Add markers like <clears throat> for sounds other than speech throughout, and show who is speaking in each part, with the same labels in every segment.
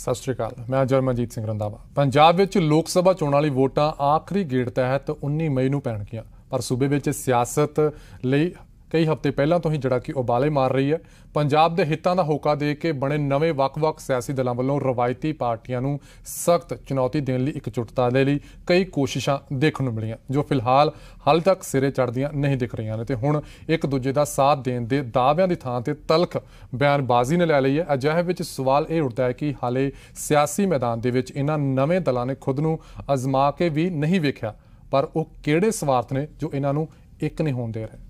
Speaker 1: ਸਤਿ ਸ਼੍ਰੀ ਅਕਾਲ, ਮੈਂ ਜਰਮਨਜੀਤ ਸਿੰਘ ਰੰਦਾਵਾ ਪੰਜਾਬ ਵਿੱਚ ਲੋਕ ਸਭਾ ਚੋਣਾਂ ਲਈ ਵੋਟਾਂ ਆਖਰੀ ਗੇੜ ਤਹਿਤ 19 ਮਈ ਨੂੰ ਪੈਣਗੀਆਂ, ਪਰ ਸੂਬੇ ਵਿੱਚ ਸਿਆਸਤ ਲਈ ਕਈ ਹਫ਼ਤੇ ਪਹਿਲਾਂ ਤੋਂ ਹੀ ਜਿਹੜਾ ਕਿ ਉਬਾਲੇ ਮਾਰ ਰਹੀ ਹੈ। ਪੰਜਾਬ ਦੇ ਹਿੱਤਾਂ ਦਾ ਹੋਕਾ ਦੇ ਕੇ ਬਣੇ ਨਵੇਂ ਵੱਖ-ਵੱਖ ਸਿਆਸੀ ਦਲਾਂ ਵੱਲੋਂ ਰਵਾਇਤੀ ਪਾਰਟੀਆਂ ਨੂੰ ਸਖਤ ਚੁਣੌਤੀ ਦੇਣ ਲਈ ਇਕਜੁੱਟਤਾ ਦੇ ਲਈ ਕਈ ਕੋਸ਼ਿਸ਼ਾਂ ਦੇਖਣ ਨੂੰ ਮਿਲੀਆਂ, ਜੋ ਫਿਲਹਾਲ ਹਾਲ ਤੱਕ ਸਿਰੇ ਚੜ੍ਹਦੀਆਂ ਨਹੀਂ ਦਿਖ ਰਹੀਆਂ ਨੇ। ਤੇ ਹੁਣ ਇੱਕ ਦੂਜੇ ਦਾ ਸਾਥ ਦੇਣ ਦੇ ਦਾਅਵਿਆਂ ਦੀ ਥਾਂ ਤੇ ਤਲਖ ਬਿਆਨਬਾਜ਼ੀ ਨੇ ਲੈ ਲਈ ਹੈ। ਅਜਿਹੇ ਵਿੱਚ ਸਵਾਲ ਇਹ ਉੱਠਦਾ ਹੈ ਕਿ ਹਾਲੇ ਸਿਆਸੀ ਮੈਦਾਨ ਦੇ ਵਿੱਚ ਇਹਨਾਂ ਨਵੇਂ ਦਲਾਂ ਨੇ ਖੁਦ ਨੂੰ ਅਜ਼ਮਾ ਕੇ ਵੀ ਨਹੀਂ ਵੇਖਿਆ, ਪਰ ਉਹ ਕਿਹੜੇ ਸਵਾਰਥ ਨੇ ਜੋ ਇਹਨਾਂ ਨੂੰ ਇੱਕ ਨਹੀਂ ਹੋਣ ਦੇ ਰਹੇ?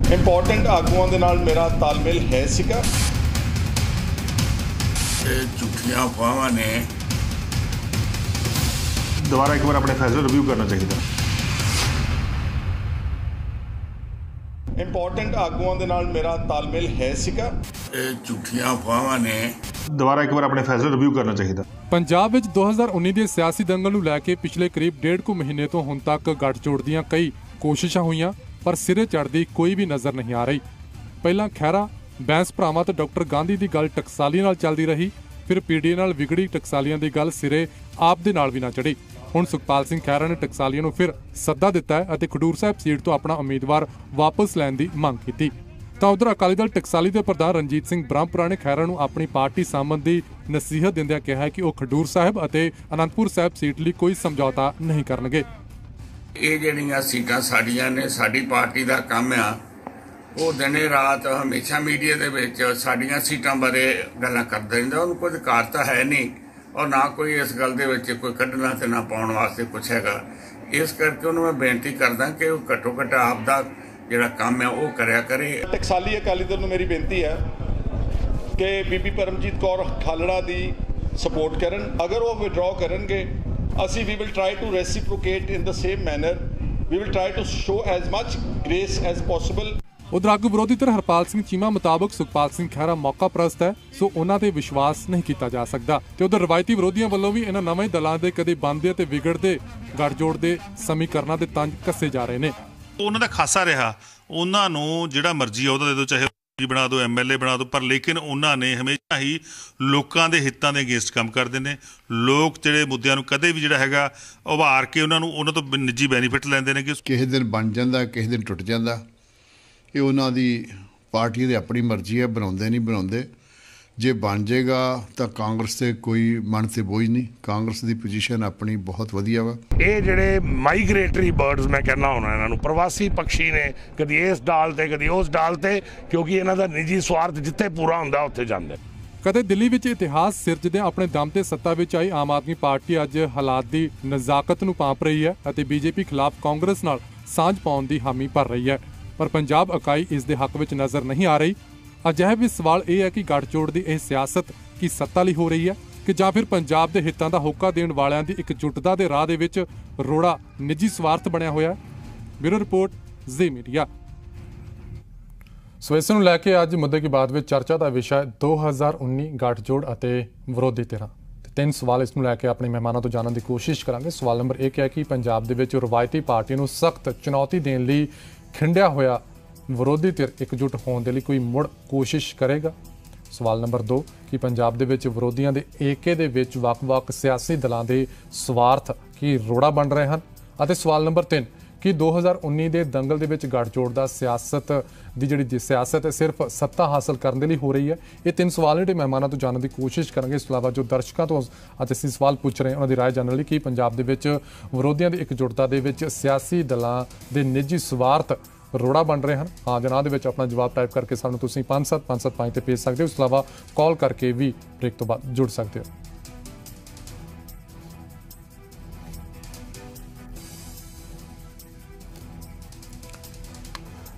Speaker 2: ਇੰਪੋਰਟੈਂਟ ਆਗੂਆਂ ਦੇ ਨਾਲ ਮੇਰਾ ਤਾਲਮੇਲ ਹੈ ਸੀਗਾ।
Speaker 3: ਇਹ ਝੂਠੀਆਂ ਅਫਵਾਹਾਂ ਨੇ
Speaker 4: ਦੁਬਾਰਾ ਇੱਕ ਵਾਰ ਆਪਣੇ ਫੈਸਲੇ ਰਿਵਿਊ ਕਰਨਾ ਚਾਹੀਦਾ।
Speaker 2: ਇੰਪੋਰਟੈਂਟ ਆਗੂਆਂ ਦੇ ਨਾਲ ਮੇਰਾ ਤਾਲਮੇਲ ਹੈ ਸੀਗਾ।
Speaker 3: ਇਹ ਝੂਠੀਆਂ ਅਫਵਾਹਾਂ ਨੇ
Speaker 4: ਦੁਬਾਰਾ ਇੱਕ ਵਾਰ ਆਪਣੇ ਫੈਸਲੇ ਰਿਵਿਊ ਕਰਨਾ ਚਾਹੀਦਾ।
Speaker 1: ਪੰਜਾਬ ਵਿੱਚ 2019 ਦੇ ਸਿਆਸੀ ਦੰਗਲ ਨੂੰ ਲੈ ਕੇ ਪਿਛਲੇ ਕਰੀਬ ਡੇਢ ਕੁ ਮਹੀਨੇ ਤੋਂ ਹੁਣ ਤੱਕ ਗੱਠਜੋੜ ਦੀਆਂ ਕਈ ਕੋਸ਼ਿਸ਼ਾਂ ਹੋਈਆਂ। ਪਰ ਸਿਰੇ ਚੜ੍ਹਦੀ ਕੋਈ ਵੀ ਨਜ਼ਰ ਨਹੀਂ ਆ ਰਹੀ। ਪਹਿਲਾਂ ਖੈਰਾ ਬੈਂਸ ਭਰਾਵਾਂ ਤੇ ਡਾਕਟਰ ਗਾਂਧੀ ਦੀ ਗੱਲ ਟਕਸਾਲੀ ਨਾਲ ਚੱਲਦੀ ਰਹੀ, ਫਿਰ ਪੀਡੀਏ ਨਾਲ ਵਿਗੜੀ ਟਕਸਾਲੀਆਂ ਦੀ ਗੱਲ ਸਿਰੇ ਆਪ ਦੇ ਨਾਲ ਵੀ ਨਾ ਚੜੀ ਹੁਣ ਸੁਖਪਾਲ ਸਿੰਘ ਖਹਿਰਾ ਨੇ ਟਕਸਾਲੀਆਂ ਨੂੰ ਫਿਰ ਸੱਦਾ ਦਿੱਤਾ ਹੈ ਅਤੇ ਖਡੂਰ ਸਾਹਿਬ ਸੀਟ ਤੋਂ ਆਪਣਾ ਉਮੀਦਵਾਰ ਵਾਪਸ ਲੈਣ ਦੀ ਮੰਗ ਕੀਤੀ। ਤਾਂ ਉਧਰ ਅਕਾਲੀ ਦਲ ਟਕਸਾਲੀ ਦੇ ਪ੍ਰਧਾਨ ਰਣਜੀਤ ਸਿੰਘ ਬ੍ਰਹਮਪੁਰਾ ਨੇ ਖਹਿਰਾ ਨੂੰ ਆਪਣੀ ਪਾਰਟੀ ਸੰਬੰਧੀ ਨਸੀਹਤ ਦਿੰਦਿਆਂ ਕਿਹਾ ਕਿ ਉਹ ਖਡੂਰ ਸਾਹਿਬ ਅਤੇ ਅਨੰਦਪੁਰ ਸਾਹਿਬ ਸੀਟ ਲਈ ਕੋਈ ਸਮਝੌਤਾ ਨਹੀਂ ਕਰਨਗੇ।
Speaker 3: ਇਹ ਜਿਹੜੀਆਂ ਸੀਟਾਂ ਸਾਡੀਆਂ ਨੇ, ਸਾਡੀ ਪਾਰਟੀ ਦਾ ਕੰਮ ਆ, ਉਹ ਦਿਨੇ ਰਾਤ ਹਮੇਸ਼ਾ ਮੀਡੀਆ ਦੇ ਵਿੱਚ ਸਾਡੀਆਂ ਸੀਟਾਂ ਬਾਰੇ ਗੱਲਾਂ ਕਰਦਾ ਰਹਿੰਦਾ ਉਹਨੂੰ ਕੋਈ ਅਧਿਕਾਰ ਤਾਂ ਹੈ ਨਹੀਂ, ਔਰ ਨਾ ਕੋਈ ਇਸ ਗੱਲ ਦੇ ਵਿੱਚ ਕੋਈ ਕੱਢਣਾ ਤੇ ਨਾ ਪਾਉਣ ਵਾਸਤੇ ਕੁਛ ਹੈਗਾ। ਇਸ ਕਰਕੇ ਉਹਨੂੰ ਮੈਂ ਬੇਨਤੀ ਕਰਦਾ ਕਿ ਉਹ ਘੱਟੋ ਘੱਟ ਆਪ ਦਾ ਜਿਹੜਾ ਕੰਮ ਹੈ ਉਹ ਕਰਿਆ ਕਰੇ।
Speaker 2: ਟਕਸਾਲੀ ਅਕਾਲੀ ਦਲ ਨੂੰ ਮੇਰੀ ਬੇਨਤੀ ਹੈ ਕਿ ਬੀਬੀ ਪਰਮਜੀਤ ਕੌਰ ਖਾਲੜਾ ਦੀ ਸਪੋਰਟ ਕਰਨ। ਅਗਰ ਉਹ ਵਿਡਰਾਅ ਕਰਨਗੇ ਅਸੀਂ ਵੀ will try to reciprocate in the same manner we will try to show as much grace as possible
Speaker 1: ਉਧਰ ਆਗੂ ਵਿਰੋਧੀ ਧਿਰ ਹਰਪਾਲ ਸਿੰਘ ਚੀਮਾ ਮੁਤਾਬਕ ਸੁਖਪਾਲ ਸਿੰਘ ਖਹਿਰਾ ਮੌਕਾ ਪ੍ਰਸਤ ਹੈ ਸੋ ਉਹਨਾਂ ਤੇ ਵਿਸ਼ਵਾਸ ਨਹੀਂ ਕੀਤਾ ਜਾ ਸਕਦਾ। ਤੇ ਉਧਰ ਰਵਾਇਤੀ ਵਿਰੋਧੀਆਂ ਵੱਲੋਂ ਵੀ ਇਹਨਾਂ ਨਵੇਂ ਦਲਾਂ ਦੇ ਕਦੇ ਬੰਦੇ ਤੇ ਵਿਗੜਦੇ ਗੱਠਜੋੜ ਦੇ ਸਮੀਕਰਨਾਂ ਦੇ ਤੰਜ ਕੱਸੇ ਜਾ ਰਹੇ ਨੇ।
Speaker 4: ਉਹਨਾਂ ਦਾ ਖਾਸਾ ਰਿਹਾ। ਉਹਨਾਂ ਨੂੰ ਜਿਹੜਾ ਮਰਜ਼ੀ ਉਹਦਾ ਦੇ ਦਿਓ ਚਾਹੇ ਬਣਾ ਦਿਓ ਐਮਐਲਏ ਬਣਾ ਦਿਓ, ਪਰ ਲੇਕਿਨ ਉਹਨਾਂ ਨੇ ਹਮੇਸ਼ਾ ਹੀ ਲੋਕਾਂ ਦੇ ਹਿੱਤਾਂ ਦੇ ਅਗੇਂਸਟ ਕੰਮ ਕਰਦੇ ਨੇ। ਲੋਕ ਜਿਹੜੇ ਮੁੱਦਿਆਂ ਨੂੰ ਕਦੇ ਵੀ ਜਿਹੜਾ ਹੈਗਾ ਉਭਾਰ ਕੇ ਉਹਨਾਂ ਨੂੰ, ਉਹਨਾਂ ਤੋਂ ਨਿੱਜੀ ਬੈਨੀਫਿਟ ਲੈਂਦੇ ਨੇ ਕਿ
Speaker 5: ਕਿਸੇ ਦਿਨ ਬਣ ਜਾਂਦਾ, ਕਿਸੇ ਦਿਨ ਟੁੱਟ ਜਾਂਦਾ। ਇਹ ਉਹਨਾਂ ਦੀ ਪਾਰਟੀ ਦੀ ਆਪਣੀ ਮਰਜ਼ੀ ਹੈ, ਬਣਾਉਂਦੇ ਨਹੀਂ ਬਣਾਉਂਦੇ। ਜੇ ਬਣ ਜਾਏਗਾ ਤਾਂ ਕਾਂਗਰਸ ਤੇ ਕੋਈ ਮਨ ਤੇ ਬੋਝ ਨਹੀਂ। ਕਾਂਗਰਸ ਦੀ ਪੋਜੀਸ਼ਨ ਆਪਣੀ ਬਹੁਤ ਵਧੀਆ ਵਾ।
Speaker 6: ਇਹ ਜਿਹੜੇ ਮਾਈਗ੍ਰੇਟਰੀ ਬਰਡਸ ਮੈਂ ਕਹਿੰਦਾ ਹੁਣ ਇਹਨਾਂ ਨੂੰ ਪ੍ਰਵਾਸੀ ਪੰਛੀ ਨੇ ਕਦੀ ਇਸ ਡਾਲ ਤੇ ਕਦੀ ਉਸ ਡਾਲ ਤੇ ਕਿਉਂਕਿ ਇਹਨਾਂ ਦਾ ਨਿੱਜੀ ਸਵਾਰਥ ਜਿੱਥੇ ਪੂਰਾ ਹੁੰਦਾ ਉੱਥੇ ਜਾਂਦੇ।
Speaker 1: ਕਦੇ ਦਿੱਲੀ ਵਿੱਚ ਇਤਿਹਾਸ ਸਿਰਜਦੇ ਆਪਣੇ ਦਮ ਤੇ ਸੱਤਾ ਵਿੱਚ ਆਈ ਆਮ ਆਦਮੀ ਪਾਰਟੀ ਅੱਜ ਹਾਲਾਤ ਦੀ ਨਜ਼ਾਕਤ ਨੂੰ ਪਾਪ ਰਹੀ ਹੈ ਅਤੇ ਬੀਜੇਪੀ ਖਿਲਾਫ ਕਾਂਗਰਸ ਨਾਲ ਸਾਂਝ ਪਾਉਣ ਦੀ ਹਾਮੀ ਭਰ ਰਹੀ ਹੈ। ਪਰ ਪੰਜਾਬ ਇਕਾਈ ਇਸ ਦੇ ਹੱਕ ਵਿੱਚ ਨਜ਼ਰ ਨਹੀਂ ਆ ਰਹੀ। ਅਜਿਹੇ ਵੀ ਸਵਾਲ ਇਹ ਹੈ ਕਿ ਗੱਠਜੋੜ ਦੀ ਇਹ ਸਿਆਸਤ ਕੀ ਸੱਤਾ ਲਈ ਹੋ ਰਹੀ ਹੈ ਕਿ ਜਾਂ ਫਿਰ ਪੰਜਾਬ ਦੇ ਹਿੱਤਾਂ ਦਾ ਹੋਕਾ ਦੇਣ ਵਾਲਿਆਂ ਦੀ ਇਕਜੁੱਟਤਾ ਦੇ ਰਾਹ ਦੇ ਵਿੱਚ ਰੋੜਾ ਨਿੱਜੀ ਸਵਾਰਥ ਬਣਿਆ ਹੋਇਆ ਹੈ? Bureau report, Zee Media. So ਇਸ ਨੂੰ ਲੈ ਕੇ ਅੱਜ ਮੁੱਦੇ ਕੀ ਬਾਤ ਵਿੱਚ ਚਰਚਾ ਦਾ ਵਿਸ਼ਾ ਹੈ 2019 ਗੱਠਜੋੜ ਅਤੇ ਵਿਰੋਧੀ ਧਿਰਾਂ। ਤਿੰਨ ਸਵਾਲ ਇਸ ਨੂੰ ਲੈ ਕੇ ਆਪਣੇ ਮਹਿਮਾਨਾਂ ਤੋਂ ਜਾਣਨ ਦੀ ਕੋਸ਼ਿਸ਼ ਕਰਾਂਗੇ। ਸਵਾਲ ਨੰਬਰ 1 ਹੈ ਕਿ ਪੰਜਾਬ ਦੇ ਵਿੱਚ ਰਵਾਇਤੀ ਪਾਰਟੀ ਨੂੰ ਸਖਤ ਚੁਣੌਤੀ ਦੇਣ ਲਈ ਖਿੰਡਿਆ ਹੋਇਆ ਵਿਰੋਧੀ ਧਿਰ ਇਕਜੁੱਟ ਹੋਣ ਦੇ ਲਈ ਕੋਈ ਮੁੜ ਕੋਸ਼ਿਸ਼ ਕਰੇਗਾ ਸਵਾਲ ਨੰਬਰ 2 ਕਿ ਪੰਜਾਬ ਦੇ ਵਿੱਚ ਵਿਰੋਧੀਆਂ ਦੇ ਏਕੇ ਦੇ ਵਿੱਚ ਵੱਖ-ਵੱਖ ਸਿਆਸੀ ਦਲਾਂ ਦੇ ਸਵਾਰਥ ਕੀ ਰੋੜਾ ਬਣ ਰਹੇ ਹਨ ਅਤੇ ਸਵਾਲ ਨੰਬਰ 3 ਕਿ 2019 ਦੇ ਦੰਗਲ ਦੇ ਵਿੱਚ ਗੱਠਜੋੜ ਦਾ ਸਿਆਸਤ ਦੀ ਜਿਹੜੀ ਸਿਆਸਤ ਹੈ ਸਿਰਫ ਸੱਤਾ ਹਾਸਲ ਕਰਨ ਦੇ ਲਈ ਹੋ ਰਹੀ ਹੈ ਇਹ ਤਿੰਨ ਸਵਾਲ ਜਿਹੜੇ ਮਹਿਮਾਨਾਂ ਤੋਂ ਜਾਣਨ ਦੀ ਕੋਸ਼ਿਸ਼ ਕਰਾਂਗੇ ਇਸ ਤੋਂ ਇਲਾਵਾ ਜੋ ਦਰਸ਼ਕਾਂ ਤੋਂ ਅੱਜ ਅਸੀਂ ਸਵਾਲ ਪੁੱਛ ਰਹੇ ਹਾਂ ਉਹਨਾਂ ਦੀ رائے ਜਾਣਨ ਲਈ ਕਿ ਪੰਜਾਬ ਦੇ ਵਿੱਚ ਵਿਰੋਧੀਆਂ ਦੀ ਇਕਜੁੱਟਤਾ ਦੇ ਵਿੱਚ ਸਿਆਸੀ ਦਲਾਂ ਦੇ ਨਿੱਜੀ ਸਵਾਰਥ ਰੋੜਾ ਬਣ ਰਹੇ ਹਨ। ਹਾਂ, ਜਨਾਬ ਦੇ ਵਿੱਚ ਆਪਣਾ ਜਵਾਬ ਟਾਈਪ ਕਰਕੇ ਸਾਨੂੰ ਤੁਸੀਂ 5755 ਤੇ ਭੇਜ ਸਕਦੇ ਹੋ। ਇਸ ਤੋਂ ਇਲਾਵਾ ਕਾਲ ਕਰਕੇ ਵੀ ਬ੍ਰੇਕ ਤੋਂ ਬਾਅਦ ਜੁੜ ਸਕਦੇ ਹੋ।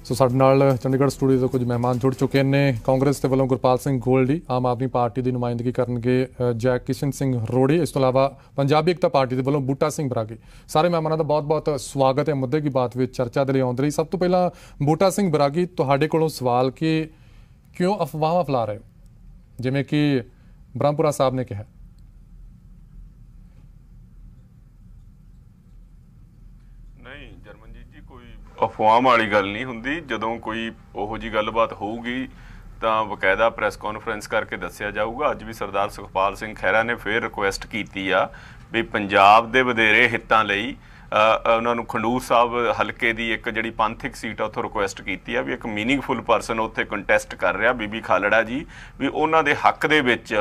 Speaker 1: ਸੋ ਸਾਡੇ ਨਾਲ ਚੰਡੀਗੜ੍ਹ ਸਟੂਡੀਓ ਤੋਂ ਕੁਝ ਮਹਿਮਾਨ ਜੁੜ ਚੁੱਕੇ ਨੇ। ਕਾਂਗਰਸ ਦੇ ਵੱਲੋਂ ਗੁਰਪਾਲ ਸਿੰਘ ਗੋਲਡੀ ਆਮ ਆਦਮੀ ਪਾਰਟੀ ਦੀ ਨੁਮਾਇੰਦਗੀ ਕਰਨਗੇ ਜੈ ਕਿਸ਼ਨ ਸਿੰਘ ਰੋੜੀ। ਇਸ ਤੋਂ ਇਲਾਵਾ ਪੰਜਾਬੀ ਇਕਤਾ ਪਾਰਟੀ ਦੇ ਵੱਲੋਂ ਬੂਟਾ ਸਿੰਘ ਬਰਾਗੀ। ਸਾਰੇ ਮਹਿਮਾਨਾਂ ਦਾ ਬਹੁਤ-ਬਹੁਤ ਸਵਾਗਤ ਹੈ। ਮੁੱਦੇ ਦੀ ਬਾਤ ਵਿੱਚ ਚਰਚਾ ਦੇ ਲਈ ਆਉਂਦੇ ਲਈ ਸਭ ਤੋਂ ਪਹਿਲਾਂ ਬੂਟਾ ਸਿੰਘ ਬਰਾਗੀ, ਤੁਹਾਡੇ ਕੋਲੋਂ ਸਵਾਲ ਕਿ ਕਿਉਂ ਅਫਵਾਹਾਂ ਫੈਲਾ ਰਹੇ ਹੋ? ਜਿਵੇਂ ਕਿ ਬ੍ਰਹਮਪੁਰਾ ਸਾਹਿਬ ਨੇ ਕਿਹਾ
Speaker 7: ਨਹੀਂ ਜਰਮਨਜੀਤ ਜੀ ਕੋਈ ਅਫਵਾਹ ਵਾਲੀ ਗੱਲ ਨਹੀਂ ਹੁੰਦੀ। ਜਦੋਂ ਕੋਈ ਉਹੋ ਜੀ ਗੱਲਬਾਤ ਹੋਊਗੀ, ਤਾਂ ਬਕਾਇਦਾ ਪ੍ਰੈਸ ਕਾਨਫਰੰਸ ਕਰਕੇ ਦੱਸਿਆ ਜਾਊਗਾ। ਅੱਜ ਵੀ ਸਰਦਾਰ ਸੁਖਪਾਲ ਸਿੰਘ ਖਹਿਰਾ ਨੇ ਫੇਰ ਰਿਕੁਐਸਟ ਕੀਤੀ ਆ ਵੀ ਪੰਜਾਬ ਦੇ ਵਧੇਰੇ ਹਿੱਤਾਂ ਲਈ ਉਹਨਾਂ ਨੂੰ ਖੰਡੂਰ ਸਾਹਿਬ ਹਲਕੇ ਦੀ ਇੱਕ ਜਿਹੜੀ ਪੰਥਿਕ ਸੀਟ ਆ ਉੱਥੋਂ ਰਿਕੁਐਸਟ ਕੀਤੀ ਆ ਵੀ ਇੱਕ ਮੀਨਿੰਗਫੁਲ ਪਰਸਨ ਉੱਥੇ ਕੰਟੈਸਟ ਕਰ ਰਿਹਾ ਬੀਬੀ ਖਾਲੜਾ ਜੀ ਵੀ ਉਹਨਾਂ ਦੇ ਹੱਕ ਦੇ ਵਿੱਚ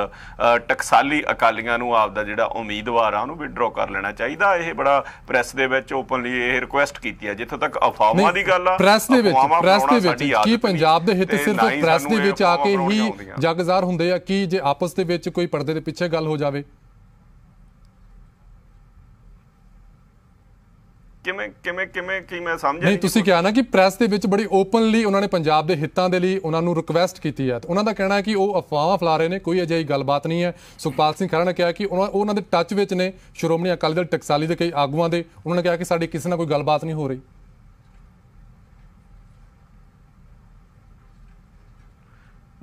Speaker 7: ਟਕਸਾਲੀ ਅਕਾਲੀਆਂ ਨੂੰ ਆਪਦਾ ਜਿਹੜਾ ਉਮੀਦਵਾਰ ਆ ਉਹਨੂੰ ਵਿਡਰਾਅ ਕਰ ਲੈਣਾ ਚਾਹੀਦਾ। ਇਹ ਬੜਾ ਪ੍ਰੈਸ ਦੇ ਵਿੱਚ ਓਪਨਲੀ ਇਹ ਰਿਕੁਐਸਟ ਕੀਤੀ ਆ ਜਿੱਥੋਂ ਤੱਕ ਅਫਵਾਹਾਂ ਦੀ ਗੱਲ ਆ
Speaker 1: ਪ੍ਰੈਸ ਦੇ ਵਿੱਚ ਪ੍ਰੈਸ ਦੇ ਵਿੱਚ ਕੀ ਪੰਜਾਬ ਦੇ ਹਿੱਤ ਸਿਰਫ ਪ੍ਰੈਸ ਦੇ ਵਿੱਚ ਆ ਕੇ ਹੀ। ਜਗਜ਼ਾਰ ਹੁੰਦੇ ਆ ਕੀ ਜੇ ਆਪਸ ਦੇ ਵਿੱਚ ਕੋਈ ਪਰਦੇ ਦੇ ਪਿੱਛੇ ਗੱਲ ਹੋ ਜਾਵੇ।
Speaker 7: ਕਿਵੇਂ ਕਿਵੇਂ ਕਿਵੇਂ ਕੀ ਮੈਂ ਸਮਝਿਆ
Speaker 1: ਨਹੀਂ ਤੁਸੀਂ ਕਿਹਾ ਨਾ ਕਿ ਪ੍ਰੈਸ ਦੇ ਵਿੱਚ ਬੜੀ ਓਪਨਲੀ ਉਹਨਾਂ ਨੇ ਪੰਜਾਬ ਦੇ ਹਿੱਤਾਂ ਦੇ ਲਈ ਉਹਨਾਂ ਨੂੰ ਰਿਕੁਐਸਟ ਕੀਤੀ ਹੈ। ਉਹਨਾਂ ਦਾ ਕਹਿਣਾ ਹੈ ਕਿ ਉਹ ਅਫਵਾਹਾਂ ਫੈਲਾ ਰਹੇ ਨੇ ਕੋਈ ਅਜਿਹੀ ਗੱਲਬਾਤ ਨਹੀਂ ਹੈ। ਸੁਖਪਾਲ ਸਿੰਘ ਖਹਿਰਾ ਨੇ ਕਿਹਾ ਕਿ ਉਹਨਾਂ ਉਹਨਾਂ ਦੇ ਟੱਚ ਵਿੱਚ ਨੇ। ਸ਼੍ਰੋਮਣੀ ਅਕਾਲੀ ਦਲ ਟਕਸਾਲੀ ਦੇ ਕਈ ਆਗੂਆਂ ਦੇ। ਉਹਨਾਂ ਨੇ ਕਿਹਾ ਕਿ ਸਾਡੀ ਕਿਸੇ ਨਾਲ ਕੋਈ ਗੱਲਬਾਤ ਨਹੀਂ ਹੋ ਰਹੀ।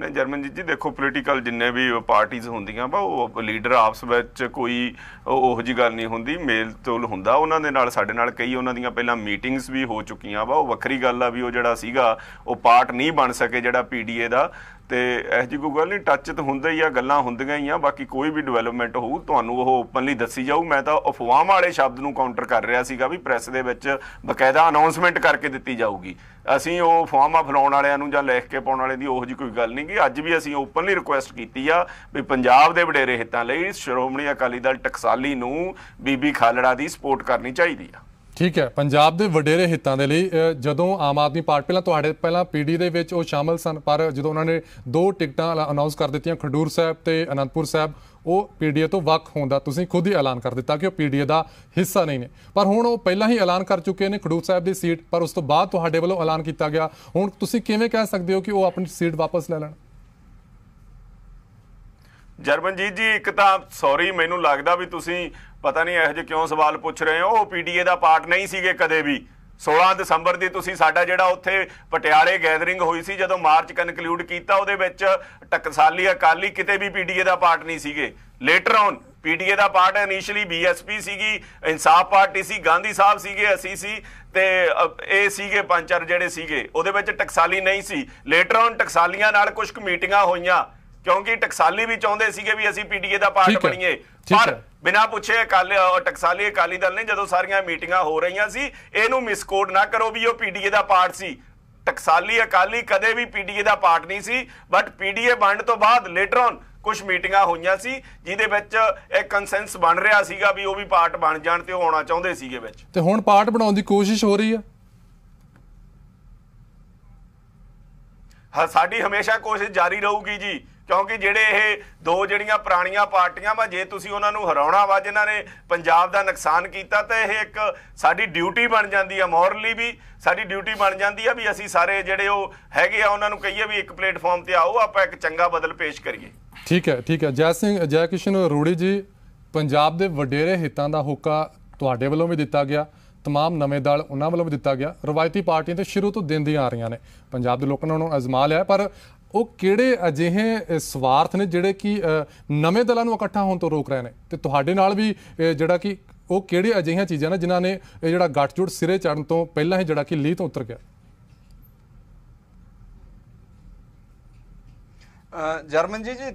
Speaker 7: ਨਹੀਂ, ਜਰਮਨਜੀਤ ਜੀ, ਦੇਖੋ ਪੋਲੀਟੀਕਲ ਜਿੰਨੇ ਵੀ ਪਾਰਟੀਆਂ ਹੁੰਦੀਆਂ ਵਾ, ਉਹ ਲੀਡਰ ਆਪਸ ਵਿੱਚ ਕੋਈ ਉਹੋ ਜੀ ਗੱਲ ਨਹੀਂ ਹੁੰਦੀ, ਮੇਲ ਤੋਲ ਹੁੰਦਾ ਉਹਨਾਂ ਦੇ ਨਾਲ, ਸਾਡੇ ਨਾਲ ਕਈ ਉਹਨਾਂ ਦੀਆਂ ਪਹਿਲਾਂ ਮੀਟਿੰਗਸ ਵੀ ਹੋ ਚੁੱਕੀਆਂ ਵਾ, ਉਹ ਵੱਖਰੀ ਗੱਲ ਆ ਵੀ ਉਹ ਜਿਹੜਾ ਸੀਗਾ, ਉਹ ਪਾਰਟ ਨਹੀਂ ਬਣ ਸਕੇ ਜਿਹੜਾ ਪੀਡੀਏ ਦਾ। ਤੇ ਇਹ ਜੀ ਕੋਈ ਗੱਲ ਨਹੀਂ ਟੱਚ ਤਾਂ ਹੁੰਦਾ ਹੀ ਆ, ਗੱਲਾਂ ਹੁੰਦੀਆਂ ਹੀ ਆ, ਬਾਕੀ ਕੋਈ ਵੀ ਡਿਵੈਲਪਮੈਂਟ ਹੋਊ, ਤੁਹਾਨੂੰ ਉਹ ਓਪਨਲੀ ਦੱਸੀ ਜਾਊ। ਮੈਂ ਤਾਂ ਅਫਵਾਹ ਵਾਲੇ ਸ਼ਬਦ ਨੂੰ ਕਾਊਂਟਰ ਕਰ ਰਿਹਾ ਸੀਗਾ ਵੀ ਪ੍ਰੈਸ ਦੇ ਵਿੱਚ ਬਕਾਇਦਾ ਅਨਾਉਂਸਮੈਂਟ ਕਰਕੇ ਦਿੱਤੀ ਜਾਊਗੀ। ਅਸੀਂ ਉਹ ਫਾਰਮਾ ਫਲਾਉਣ ਵਾਲਿਆਂ ਨੂੰ ਜਾਂ ਲਿਖ ਕੇ ਪਾਉਣ ਵਾਲਿਆਂ ਦੀ ਉਹੋ ਜੀ ਕੋਈ ਗੱਲ ਨਹੀਂ ਕਿ ਅੱਜ ਵੀ ਅਸੀਂ ਓਪਨਲੀ ਰਿਕੁਐਸਟ ਕੀਤੀ ਆ ਵੀ ਪੰਜਾਬ ਦੇ ਵਡੇਰੇ ਹਿੱਤਾਂ ਲਈ ਸ਼੍ਰੋਮਣੀ ਅਕਾਲੀ ਦਲ ਟਕਸਾਲੀ ਨੂੰ ਬੀਬੀ ਖਾਲੜਾ ਦੀ ਸਪੋਰਟ ਕਰਨੀ ਚਾਹੀਦੀ ਆ।
Speaker 1: ਠੀਕ ਹੈ, ਪੰਜਾਬ ਦੇ ਵਡੇਰੇ ਹਿੱਤਾਂ ਦੇ ਲਈ ਜਦੋਂ ਆਮ ਆਦਮੀ ਪਾਰਟੀ, ਪਹਿਲਾਂ ਤੁਹਾਡੇ, ਪਹਿਲਾਂ ਪੀਡੀ ਦੇ ਵਿੱਚ ਉਹ ਸ਼ਾਮਲ ਸਨ, ਪਰ ਜਦੋਂ ਉਹਨਾਂ ਨੇ ਦੋ ਟਿਕਟਾਂ ਅਨਾਉਂਸ ਕਰ ਦਿੱਤੀਆਂ, ਖਡੂਰ ਸਾਹਿਬ ਤੇ ਅਨੰਦਪੁਰ ਸਾਹਿਬ, ਉਹ ਪੀਡੀਏ ਤੋਂ ਵੱਖ ਹੋਣ ਦਾ ਤੁਸੀਂ ਖੁਦ ਹੀ ਐਲਾਨ ਕਰ ਦਿੱਤਾ ਕਿ ਉਹ ਪੀਡੀਏ ਦਾ ਹਿੱਸਾ ਨਹੀਂ ਨੇ। ਪਰ ਹੁਣ ਉਹ ਪਹਿਲਾਂ ਹੀ ਐਲਾਨ ਕਰ ਚੁੱਕੇ ਨੇ ਖਡੂਰ ਸਾਹਿਬ ਦੀ ਸੀਟ, ਪਰ ਉਸ ਤੋਂ ਬਾਅਦ ਤੁਹਾਡੇ ਵੱਲੋਂ ਐਲਾਨ ਕੀਤਾ ਗਿਆ। ਹੁਣ ਤੁਸੀਂ ਕਿਵੇਂ ਕਹਿ ਸਕਦੇ ਹੋ ਕਿ ਉਹ ਆਪਣੀ ਸੀਟ ਵਾਪਸ ਲੈ ਲੈਣ?
Speaker 7: ਜਰਮਨਜੀਤ ਜੀ, ਇੱਕ ਤਾਂ ਸੌਰੀ ਮੈਨੂੰ ਲੱਗਦਾ ਵੀ ਤੁਸੀਂ ਪਤਾ ਨਹੀਂ ਇਹੋ ਜਿਹੇ ਕਿਉਂ ਸਵਾਲ ਪੁੱਛ ਰਹੇ ਹੋ? ਉਹ ਪੀਡੀਏ ਦਾ ਪਾਰਟ ਨਹੀਂ ਸੀਗੇ ਕਦੇ ਵੀ। 16 ਦਸੰਬਰ ਦੀ ਤੁਸੀਂ ਸਾਡਾ ਜਿਹੜਾ ਉੱਥੇ ਪਟਿਆਲੇ ਗੈਦਰਿੰਗ ਹੋਈ ਸੀ, ਜਦੋਂ ਮਾਰਚ ਕਨਕਲੂਡ ਕੀਤਾ, ਉਹਦੇ ਵਿੱਚ ਟਕਸਾਲੀ ਅਕਾਲੀ ਕਿਤੇ ਵੀ ਪੀਡੀਏ ਦਾ ਪਾਰਟ ਨਹੀਂ ਸੀਗੇ। ਲੇਟਰ ਔਨ ਪੀਡੀਏ ਦਾ ਪਾਰਟ ਇਨੀਸ਼ੀਅਲੀ ਬੀਐਸਪੀ ਸੀਗੀ, ਇਨਸਾਫ ਪਾਰਟੀ ਸੀ, ਗਾਂਧੀ ਸਾਹਿਬ ਸੀਗੇ, ਅਸੀਂ ਸੀ, ਤੇ ਇਹ ਸੀਗੇ ਪੰਜ ਚਾਰ ਜਿਹੜੇ ਸੀਗੇ। ਉਹਦੇ ਵਿੱਚ ਟਕਸਾਲੀ ਨਹੀਂ ਸੀ। ਲੇਟਰ ਔਨ ਟਕਸਾਲੀਆਂ ਨਾਲ ਕੁਝ ਕੁ ਮੀਟਿੰਗਾਂ ਹੋਈਆਂ। ਕਿਉਂਕਿ ਟਕਸਾਲੀ ਵੀ ਚਾਹੁੰਦੇ ਸੀਗੇ ਵੀ ਅਸੀਂ ਪੀਡੀਏ ਦਾ ਪਾਰਟ ਬਣੀਏ। ਪਰ। ਬਿਨਾਂ ਪੁੱਛੇ ਅਕਾਲੀ ਟਕਸਾਲੀ ਅਕਾਲੀ ਦਲ ਨੇ ਜਦੋਂ ਸਾਰੀਆਂ ਮੀਟਿੰਗਾਂ ਹੋ ਰਹੀਆਂ ਸੀ ਇਹਨੂੰ ਮਿਸਕੋਡ ਨਾ ਕਰੋ ਵੀ ਉਹ ਪੀਡੀਏ ਦਾ ਪਾਰਟ ਸੀ। ਟਕਸਾਲੀ ਅਕਾਲੀ ਕਦੇ ਵੀ ਪੀਡੀਏ ਦਾ ਪਾਰਟ ਨਹੀਂ ਸੀ ਬਟ ਪੀਡੀਏ ਵੰਡ ਤੋਂ ਬਾਅਦ ਲੇਟਰ ਔਨ ਕੁਝ ਮੀਟਿੰਗਾਂ ਹੋਈਆਂ ਸੀ ਜਿਹਦੇ ਵਿੱਚ ਇੱਕ ਕੰਸੈਂਸ ਬਣ ਰਿਹਾ ਸੀਗਾ ਵੀ ਉਹ ਵੀ ਪਾਰਟ ਬਣ ਜਾਣ ਤੇ ਉਹ ਆਉਣਾ ਚਾਹੁੰਦੇ ਸੀਗੇ ਵਿੱਚ।
Speaker 1: ਤੇ ਹੁਣ ਪਾਰਟ ਬਣਾਉਣ ਦੀ ਕੋਸ਼ਿਸ਼ ਹੋ ਰਹੀ ਹੈ
Speaker 7: ਹਾਂ ਸਾਡੀ ਹਮੇਸ਼ਾ ਕੋਸ਼ਿਸ਼ ਜਾਰੀ ਰਹੂਗੀ ਜੀ। ਕਿਉਂਕਿ ਜਿਹੜੇ ਇਹ ਦੋ ਜਿਹੜੀਆਂ ਪੁਰਾਣੀਆਂ ਪਾਰਟੀਆਂ ਵਾ, ਜੇ ਤੁਸੀਂ ਉਹਨਾਂ ਨੂੰ ਹਰਾਉਣਾ ਵਾ, ਜਿਨ੍ਹਾਂ ਨੇ ਪੰਜਾਬ ਦਾ ਨੁਕਸਾਨ ਕੀਤਾ, ਤਾਂ ਇਹ ਇੱਕ ਸਾਡੀ ਡਿਊਟੀ ਬਣ ਜਾਂਦੀ ਆ, ਮੋਰਲੀ ਵੀ ਸਾਡੀ ਡਿਊਟੀ ਬਣ ਜਾਂਦੀ ਆ ਵੀ ਅਸੀਂ ਸਾਰੇ ਜਿਹੜੇ ਉਹ ਹੈਗੇ ਆ, ਉਹਨਾਂ ਨੂੰ ਕਹੀਏ ਵੀ ਇੱਕ ਪਲੇਟਫਾਰਮ ਤੇ ਆਓ, ਆਪਾਂ ਇੱਕ ਚੰਗਾ ਬਦਲ ਪੇਸ਼ ਕਰੀਏ।
Speaker 1: ਠੀਕ ਹੈ ਠੀਕ ਹੈ। ਜੈ ਸਿੰਘ, ਜੈ ਕਿਸ਼ਨ ਰੋੜੀ ਜੀ, ਪੰਜਾਬ ਦੇ ਵਡੇਰੇ ਹਿੱਤਾਂ ਦਾ ਹੋਕਾ ਤੁਹਾਡੇ ਵੱਲੋਂ ਵੀ ਦਿੱਤਾ ਗਿਆ, ਤਮਾਮ ਨਵੇਂ ਦਲ ਉਹਨਾਂ ਵੱਲੋਂ ਵੀ ਦਿੱਤਾ ਗਿਆ, ਰਵਾਇਤੀ ਪਾਰਟੀਆਂ ਤੇ ਸ਼ੁਰੂ ਤੋਂ ਦਿੰਦੀਆਂ ਆ ਰਹੀਆਂ ਨੇ। ਪੰਜਾਬ ਦੇ ਲੋਕਾਂ ਨੂੰ ਅਜ਼ਮਾ ਲਿਆ, ਪਰ ਉਹ ਕਿਹੜੇ ਅਜਿਹੇ ਸਵਾਰਥ ਨੇ ਜਿਹੜੇ ਕਿ ਨਵੇਂ ਦਲਾਂ ਨੂੰ ਇਕੱਠਾ ਹੋਣ ਤੋਂ ਰੋਕ ਰਹੇ ਨੇ? ਤੇ ਤੁਹਾਡੇ ਨਾਲ ਵੀ ਜਿਹੜਾ ਕਿ ਉਹ ਕਿਹੜੇ ਅਜਿਹੀਆਂ ਚੀਜ਼ਾਂ ਨੇ ਜਿਨ੍ਹਾਂ ਨੇ ਇਹ ਜਿਹੜਾ ਗੱਠਜੋੜ ਸਿਰੇ ਚੜਨ ਤੋਂ ਪਹਿਲਾਂ ਹੀ ਜਿਹੜਾ ਕਿ ਲੀਹ ਤੋਂ ਉਤਰ ਗਿਆ?
Speaker 8: ਜਰਮਨ ਜੀ ਜੀ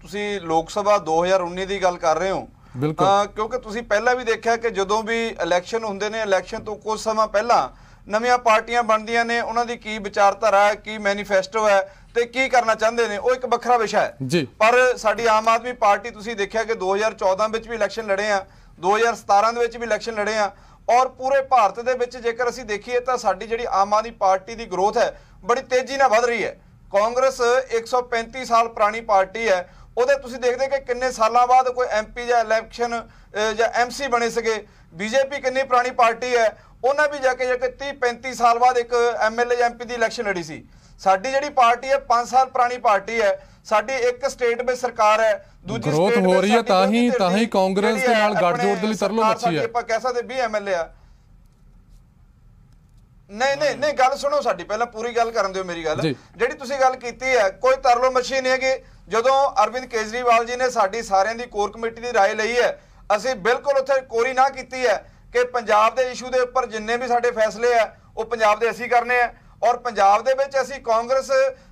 Speaker 8: ਤੁਸੀਂ ਲੋਕ ਸਭਾ 2019 ਦੀ ਗੱਲ ਕਰ ਰਹੇ ਹੋ।
Speaker 1: ਬਿਲਕੁਲ।
Speaker 8: ਕਿਉਂਕਿ ਤੁਸੀਂ ਪਹਿਲਾਂ ਵੀ ਦੇਖਿਆ ਕਿ ਜਦੋਂ ਵੀ ਇਲੈਕਸ਼ਨ ਹੁੰਦੇ ਨੇ ਇਲੈਕਸ਼ਨ ਤੋਂ ਕੁਝ ਸਮਾਂ ਪਹਿਲਾਂ ਨਵੀਆਂ ਪਾਰਟੀਆਂ ਬਣਦੀਆਂ ਨੇ ਉਹਨਾਂ ਦੀ ਕੀ ਵਿਚਾਰਧਾਰਾ ਹੈ ਕੀ ਮੈਨੀਫੈਸਟੋ ਹੈ ਤੇ ਕੀ ਕਰਨਾ ਚਾਹੁੰਦੇ ਨੇ? ਉਹ ਇੱਕ ਵੱਖਰਾ ਵਿਸ਼ਾ ਹੈ।
Speaker 1: ਜੀ।
Speaker 8: ਪਰ ਸਾਡੀ ਆਮ ਆਦਮੀ ਪਾਰਟੀ ਤੁਸੀਂ ਦੇਖਿਆ ਕਿ 2014 ਵਿੱਚ ਵੀ ਇਲੈਕਸ਼ਨ ਲੜੇ ਆ 2017 ਦੇ ਵਿੱਚ ਵੀ ਇਲੈਕਸ਼ਨ ਲੜੇ ਆ ਔਰ ਪੂਰੇ ਭਾਰਤ ਦੇ ਵਿੱਚ ਜੇਕਰ ਅਸੀਂ ਦੇਖੀਏ ਤਾਂ ਸਾਡੀ ਜਿਹੜੀ ਆਮ ਆਦਮੀ ਪਾਰਟੀ ਦੀ ਗਰੋਥ ਹੈ ਬੜੀ ਤੇਜ਼ੀ ਨਾਲ ਵਧ ਰਹੀ ਹੈ। ਕਾਂਗਰਸ 135 ਸਾਲ ਪੁਰਾਣੀ ਪਾਰਟੀ ਹੈ। ਉਹਦੇ ਤੁਸੀਂ ਦੇਖਦੇ ਕਿ ਕਿੰਨੇ ਸਾਲਾਂ ਬਾਅਦ ਕੋਈ ਐਮਪੀ ਜਾਂ ਇਲੈਕਸ਼ਨ ਜਾਂ ਐਮਸੀ ਬਣੇ ਸੀਗੇ। ਬੀਜੇਪੀ ਕਿੰਨੀ ਪੁਰਾਣੀ ਪਾਰਟੀ ਹੈ ਉਹਨਾਂ ਵੀ ਜਾ ਕੇ ਜਾ ਕੇ 30 35 ਸਾਲ ਬਾਅਦ ਇੱਕ ਐਮਐਲਏ ਐਮਪੀ ਦੀ ਇਲੈਕਸ਼ਨ ਲੜੀ ਸੀ। ਸਾਡੀ ਜਿਹੜੀ ਪਾਰਟੀ ਹੈ 5 ਸਾਲ ਪੁਰਾਣੀ ਪਾਰਟੀ ਹੈ ਸਾਡੀ ਇੱਕ ਸਟੇਟ ਵਿੱਚ ਸਰਕਾਰ ਹੈ ਦੂਜੀ
Speaker 1: Growth
Speaker 8: state
Speaker 1: ਹੋ
Speaker 8: ਵਿੱਚ
Speaker 1: ਰਹੀ ਹੈ,
Speaker 8: ਸਾਡੀ
Speaker 1: ਤਾਂ ਹੀ-
Speaker 8: ਵਿਰੋਧੀ
Speaker 1: ਤਾਂ ਹੀ
Speaker 8: ਧਿਰ ਦੀ
Speaker 1: ਕਾਂਗਰਸ ਦੇ
Speaker 8: ਜਿਹੜੀ ਹੈ
Speaker 1: ਨਾਲ ਗੱਠਜੋੜ ਦੇ ਲਈ
Speaker 8: ਆਪਣੇ
Speaker 1: ਤਰਲੋ
Speaker 8: ਸਰਕਾਰ
Speaker 1: ਮੱਛੀ ਹੈ।
Speaker 8: ਸਾਡੀ ਆਪਾਂ ਕਹਿ ਸਕਦੇ 20 ਐਮਐਲਏ ਆ ਨਹੀਂ ਨਹੀਂ ਨਹੀਂ ਗੱਲ ਸੁਣੋ ਸਾਡੀ ਪਹਿਲਾਂ ਪੂਰੀ ਗੱਲ ਕਰਨ ਦਿਓ ਮੇਰੀ ਗੱਲ
Speaker 1: ਜੀ।
Speaker 8: ਜਿਹੜੀ ਤੁਸੀਂ ਗੱਲ ਕੀਤੀ ਹੈ ਕੋਈ ਤਰਲੋ ਮੱਛੀ ਨਹੀਂ ਹੈਗੀ ਜਦੋਂ ਅਰਵਿੰਦ ਕੇਜਰੀਵਾਲ ਜੀ ਨੇ ਸਾਡੀ ਸਾਰਿਆਂ ਦੀ ਕੋਰ ਕਮੇਟੀ ਦੀ رائے ਲਈ ਹੈ ਅਸੀਂ ਬਿਲਕੁਲ ਉੱਥੇ ਕੋਰੀ ਨਾ ਕੀਤੀ ਹੈ ਕਿ ਪੰਜਾਬ ਦੇ ਇਸ਼ੂ ਦੇ ਉੱਪਰ ਜਿੰਨੇ ਵੀ ਸਾਡੇ ਫੈਸਲੇ ਆ ਉਹ ਪੰਜਾਬ ਦੇ ਅਸੀਂ ਕਰਨੇ ਆ ਔਰ ਪੰਜਾਬ ਦੇ ਵਿੱਚ ਅਸੀਂ ਕਾਂਗਰਸ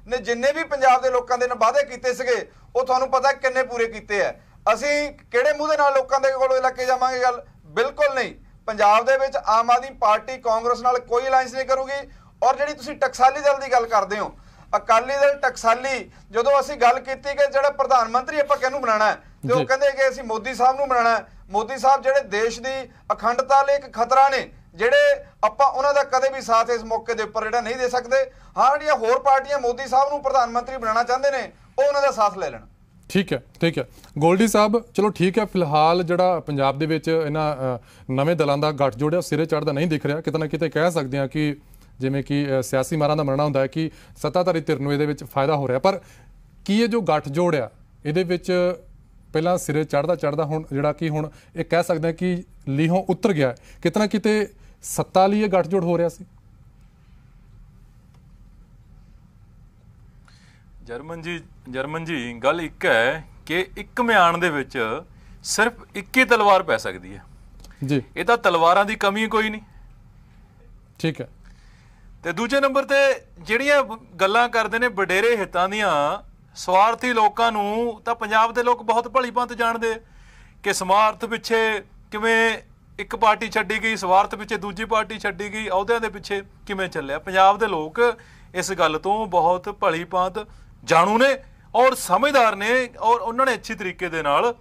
Speaker 8: ਨੇ ਜਿੰਨੇ ਵੀ ਪੰਜਾਬ ਦੇ ਲੋਕਾਂ ਦੇ ਨਾਲ ਵਾਅਦੇ ਕੀਤੇ ਸੀਗੇ ਉਹ ਤੁਹਾਨੂੰ ਪਤਾ ਕਿੰਨੇ ਪੂਰੇ ਕੀਤੇ ਆ। ਅਸੀਂ ਕਿਹੜੇ ਮੂੰਹ ਦੇ ਨਾਲ ਲੋਕਾਂ ਦੇ ਕੋਲੋਂ ਇਲਾਕੇ ਜਾਵਾਂਗੇ ਗੱਲ? ਬਿਲਕੁਲ ਨਹੀਂ। ਪੰਜਾਬ ਦੇ ਵਿੱਚ ਆਮ ਆਦਮੀ ਪਾਰਟੀ ਕਾਂਗਰਸ ਨਾਲ ਕੋਈ ਅਲਾਈਅੰਸ ਨਹੀਂ ਕਰੂਗੀ। ਔਰ ਜਿਹੜੀ ਤੁਸੀਂ ਟਕਸਾਲੀ ਦਲ ਦੀ ਗੱਲ ਕਰਦੇ ਹੋ ਅਕਾਲੀ ਦਲ ਟਕਸਾਲੀ ਜਦੋਂ ਅਸੀਂ ਗੱਲ ਕੀਤੀ ਕਿ ਜਿਹੜਾ ਪ੍ਰਧਾਨ ਮੰਤਰੀ ਆਪਾਂ ਕਿਹਨੂੰ ਬਣਾਉਣਾ ਹੈ ਤੇ ਉਹ। ਕਹਿੰਦੇ ਕਿ ਅਸੀਂ ਮੋਦੀ ਸਾਹਿਬ ਨੂੰ ਬਣਾਉਣਾ ਹੈ। ਮੋਦੀ ਸਾਹਿਬ ਜਿਹੜੇ ਦੇਸ਼ ਦੀ ਅਖੰਡਤਾ ਲਈ ਇੱਕ ਖਤਰਾ ਨੇ ਜਿਹੜੇ ਆਪਾਂ ਉਹਨਾਂ ਦਾ ਕਦੇ ਵੀ ਸਾਥ ਇਸ ਮੌਕੇ ਦੇ ਉੱਪਰ ਜਿਹੜਾ ਨਹੀਂ ਦੇ ਸਕਦੇ, ਹਾਂ, ਜਿਹੜੀਆਂ ਹੋਰ ਪਾਰਟੀਆਂ ਮੋਦੀ ਸਾਹਿਬ ਨੂੰ ਪ੍ਰਧਾਨ ਮੰਤਰੀ ਬਣਾਉਣਾ ਚਾਹੁੰਦੇ ਨੇ, ਉਹ ਉਹਨਾਂ ਦਾ ਸਾਥ ਲੈ ਲੈਣ।
Speaker 1: ਠੀਕ ਹੈ ਠੀਕ ਹੈ। ਗੋਲਡੀ ਸਾਹਿਬ, ਚਲੋ ਠੀਕ ਹੈ, ਫਿਲਹਾਲ ਜਿਹੜਾ ਪੰਜਾਬ ਦੇ ਵਿੱਚ ਇਹਨਾਂ ਨਵੇਂ ਦਲਾਂ ਦਾ ਗੱਠ ਜੋੜਿਆ, ਸਿਰੇ ਚੜਦਾ ਨਹੀਂ ਦਿਖ ਰਿਹਾ। ਕਿਤੇ ਨਾ ਕਿਤੇ ਕਹਿ ਸਕਦੇ ਹਾਂ ਕਿ ਜਿਵੇਂ ਕਿ ਸਿਆਸੀ ਮਾਰਾਂ ਦਾ ਮੰਨਣਾ ਹੁੰਦਾ ਹੈ ਕਿ ਸੱਤਾਧਾਰੀ ਧਿਰ ਨੂੰ ਇਹਦੇ ਵਿੱਚ ਫਾਇਦਾ ਹੋ ਰਿਹਾ। ਪਰ ਕੀ ਇਹ ਜੋ ਗੱਠ ਜੋੜਿਆ, ਇਹਦੇ ਵਿੱਚ ਪਹਿਲਾਂ ਸਿਰੇ ਚੜਦਾ ਚੜਦਾ ਹੁਣ ਜਿਹੜਾ ਕਿ ਹੁਣ ਇਹ ਕਹਿ ਸਕਦੇ ਕਿ ਲੀਹੋਂ ਉਤਰ ਗਿਆ ਹੈ। ਕਿਤੇ ਸੱਤਾ ਲਈ ਇਹ ਗੱਠ ਜੋੜ ਹੋ ਰਿਹਾ ਸੀ?
Speaker 9: ਜਰਮਨ ਜੀ ਜਰਮਨ ਜੀ ਗੱਲ ਇੱਕ ਹੈ ਕਿ ਇੱਕ ਮਿਆਨ ਦੇ ਵਿੱਚ ਸਿਰਫ ਇੱਕ ਹੀ ਤਲਵਾਰ ਪੈ ਸਕਦੀ ਹੈ।
Speaker 1: ਜੀ।
Speaker 9: ਇਹ ਤਾਂ ਤਲਵਾਰਾਂ ਦੀ ਕਮੀ ਕੋਈ ਨਹੀਂ।
Speaker 1: ਠੀਕ ਹੈ।
Speaker 9: ਤੇ ਦੂਜੇ ਨੰਬਰ ਤੇ ਜਿਹੜੀਆਂ ਗੱਲਾਂ ਕਰਦੇ ਨੇ ਵਡੇਰੇ ਹਿੱਤਾਂ ਦੀਆਂ ਸਵਾਰਥੀ ਲੋਕਾਂ ਨੂੰ ਤਾਂ ਪੰਜਾਬ ਦੇ ਲੋਕ ਬਹੁਤ ਭਲੀ ਭਾਂਤ ਜਾਣਦੇ ਕਿ ਸਮਾਰਥ ਪਿੱਛੇ ਕਿਵੇਂ ਇੱਕ ਪਾਰਟੀ ਛੱਡੀ ਗਈ, ਸਵਾਰਥ ਪਿੱਛੇ ਦੂਜੀ ਪਾਰਟੀ ਛੱਡੀ ਗਈ, ਅਹੁਦਿਆਂ ਦੇ ਪਿੱਛੇ ਕਿਵੇਂ ਚੱਲਿਆ? ਪੰਜਾਬ ਦੇ ਲੋਕ ਇਸ ਗੱਲ ਤੋਂ ਬਹੁਤ ਭਲੀ ਭਾਂਤ ਜਾਣੂ ਨੇ ਔਰ ਸਮਝਦਾਰ ਨੇ ਔਰ ਉਹਨਾਂ ਨੇ ਅੱਛੀ ਤਰੀਕੇ ਦੇ ਨਾਲ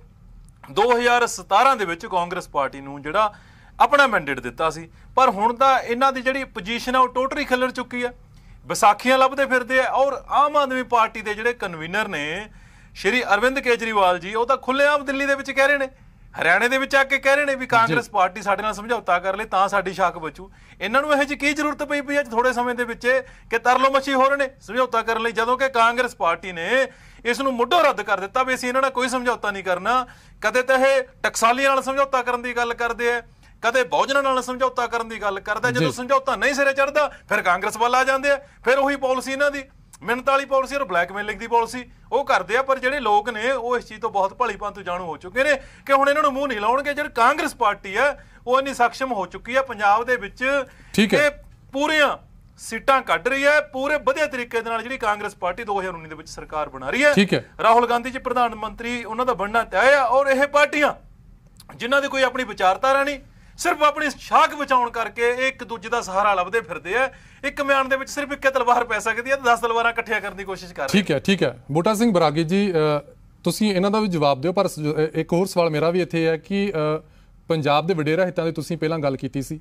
Speaker 9: 2017 ਦੇ ਵਿੱਚ ਕਾਂਗਰਸ ਪਾਰਟੀ ਨੂੰ ਜਿਹੜਾ ਆਪਣਾ ਮੈਂਡੇਟ ਦਿੱਤਾ ਸੀ। ਪਰ ਹੁਣ ਤਾਂ ਇਹਨਾਂ ਦੀ ਜਿਹੜੀ ਪੋਜੀਸ਼ਨ ਆ ਉਹ ਟੋਟਲੀ ਖਿਲਰ ਚੁੱਕੀ ਆ। ਵਿਸਾਖੀਆਂ ਲੱਭਦੇ ਫਿਰਦੇ ਆ ਔਰ ਆਮ ਆਦਮੀ ਪਾਰਟੀ ਦੇ ਜਿਹੜੇ ਕਨਵੀਨਰ ਨੇ ਸ਼੍ਰੀ ਅਰਵਿੰਦ ਕੇਜਰੀਵਾਲ ਜੀ ਉਹ ਤਾਂ ਖੁੱਲੇਆਮ ਦਿੱਲੀ ਦੇ ਵਿੱਚ ਕਹਿ ਰਹੇ ਨੇ। ਹਰਿਆਣੇ ਦੇ ਵਿੱਚ ਆ ਕੇ ਕਹਿ ਰਹੇ ਨੇ ਵੀ ਕਾਂਗਰਸ ਪਾਰਟੀ ਸਾਡੇ ਨਾਲ ਸਮਝੌਤਾ ਕਰ ਲੇ ਤਾਂ ਸਾਡੀ ਸ਼ਾਕ ਬਚੂ। ਇਹਨਾਂ ਨੂੰ ਇਹ ਜੀ ਕੀ ਜ਼ਰੂਰਤ ਪਈ ਪਈ ਹੈ ਥੋੜੇ ਸਮੇਂ ਦੇ ਵਿੱਚ ਕਿ ਤਰਲੋ ਮੱਛੀ ਹੋ ਰਹੇ ਨੇ ਸਮਝੌਤਾ ਕਰਨ ਲਈ ਜਦੋਂ ਕਿ ਕਾਂਗਰਸ ਪਾਰਟੀ ਨੇ ਇਸ ਨੂੰ ਮੁੱਢੋਂ ਰੱਦ ਕਰ ਦਿੱਤਾ ਵੀ ਅਸੀਂ ਇਹਨਾਂ ਨਾਲ ਕੋਈ ਸਮਝੌਤਾ ਨਹੀਂ ਕਰਨਾ। ਕਦੇ ਤਾਂ ਇਹ ਟਕਸਾਲੀਆਂ ਨਾਲ ਸਮਝੌਤਾ ਕਰਨ ਦੀ ਗੱਲ ਕਰਦੇ ਆ। ਕਦੇ ਬਹੁਜਨਾਂ ਨਾਲ ਸਮਝੌਤਾ ਕਰਨ ਦੀ ਗੱਲ ਕਰਦਾ ਜਦੋਂ ਸਮਝੌਤਾ ਨਹੀਂ ਸਿਰੇ ਚੜਦਾ ਫਿਰ ਕਾਂਗਰਸ ਵੱਲ ਆ ਜਾਂਦੇ ਆ ਫਿਰ ਉਹੀ ਪਾਲਿਸੀ ਇਹਨਾਂ ਦੀ ਮਿਹਨਤ ਵਾਲੀ ਪਾਲਿਸੀ ਔਰ ਬਲੈਕਮੇਲਿੰਗ ਦੀ ਪਾਲਿਸੀ ਉਹ ਕਰਦੇ ਆ ਪਰ ਜਿਹੜੇ ਲੋਕ ਨੇ ਉਹ ਇਸ ਚੀਜ਼ ਤੋਂ ਬਹੁਤ ਭਲੀ ਭਾਂਤ ਜਾਣੂ ਹੋ ਚੁੱਕੇ ਨੇ ਕਿ ਹੁਣ ਇਹਨਾਂ ਨੂੰ ਮੂੰਹ ਨਹੀਂ ਲਾਉਣਗੇ ਜਿਹੜੀ ਕਾਂਗਰਸ ਪਾਰਟੀ ਹੈ ਉਹ ਇੰਨੀ ਸક્ષਮ ਹੋ ਚੁੱਕੀ ਹੈ ਪੰਜਾਬ ਦੇ ਵਿੱਚ
Speaker 1: ਠੀਕ ਹੈ।
Speaker 9: ਕਿ ਪੂਰੀਆਂ ਸੀਟਾਂ ਕੱਢ ਰਹੀ ਹੈ ਪੂਰੇ ਵਧੀਆ ਤਰੀਕੇ ਦੇ ਨਾਲ ਜਿਹੜੀ ਕਾਂਗਰਸ ਪਾਰਟੀ 2019 ਦੇ ਵਿੱਚ ਸਰਕਾਰ ਬਣਾ ਰਹੀ ਹੈ। ਰਾਹੁਲ ਗਾਂਧੀ ਜੀ ਪ੍ਰਧਾਨ ਮੰਤਰੀ ਉਹਨਾਂ ਦਾ ਬਣਨਾ ਤੈਅ ਆ ਔਰ ਇਹ ਪਾਰਟੀਆਂ ਜਿਨ੍ਹਾਂ ਦੀ ਕੋਈ ਆਪਣੀ ਵਿਚਾਰਧਾਰਾ ਨਹੀਂ ਸਿਰਫ ਆਪਣੀ ਸ਼ਾਖ ਬਚਾਉਣ ਕਰਕੇ ਇਹ ਇੱਕ ਦੂਜੇ ਦਾ ਸਹਾਰਾ ਲੱਭਦੇ ਫਿਰਦੇ ਆ। ਇੱਕ ਮਿਆਨ ਦੇ ਵਿੱਚ ਸਿਰਫ ਇੱਕੇ ਤਲਵਾਰ ਪੈ ਸਕਦੀ ਹੈ ਤੇ 10 ਤਲਵਾਰਾਂ ਇਕੱਠੀਆਂ ਕਰਨ ਦੀ ਕੋਸ਼ਿਸ਼ ਕਰ ਰਹੇ
Speaker 1: ਠੀਕ ਹੈ ਠੀਕ ਹੈ। ਬੂਟਾ ਸਿੰਘ ਬਰਾਗੀ ਜੀ ਤੁਸੀਂ ਇਹਨਾਂ ਦਾ ਵੀ ਜਵਾਬ ਦਿਓ, ਪਰ ਇੱਕ ਹੋਰ ਸਵਾਲ ਮੇਰਾ ਵੀ ਇੱਥੇ ਹੈ ਕਿ ਪੰਜਾਬ ਦੇ ਵਡੇਰਾ ਹਿੱਤਾਂ ਦੀ ਤੁਸੀਂ ਪਹਿਲਾਂ ਗੱਲ ਕੀਤੀ ਸੀ।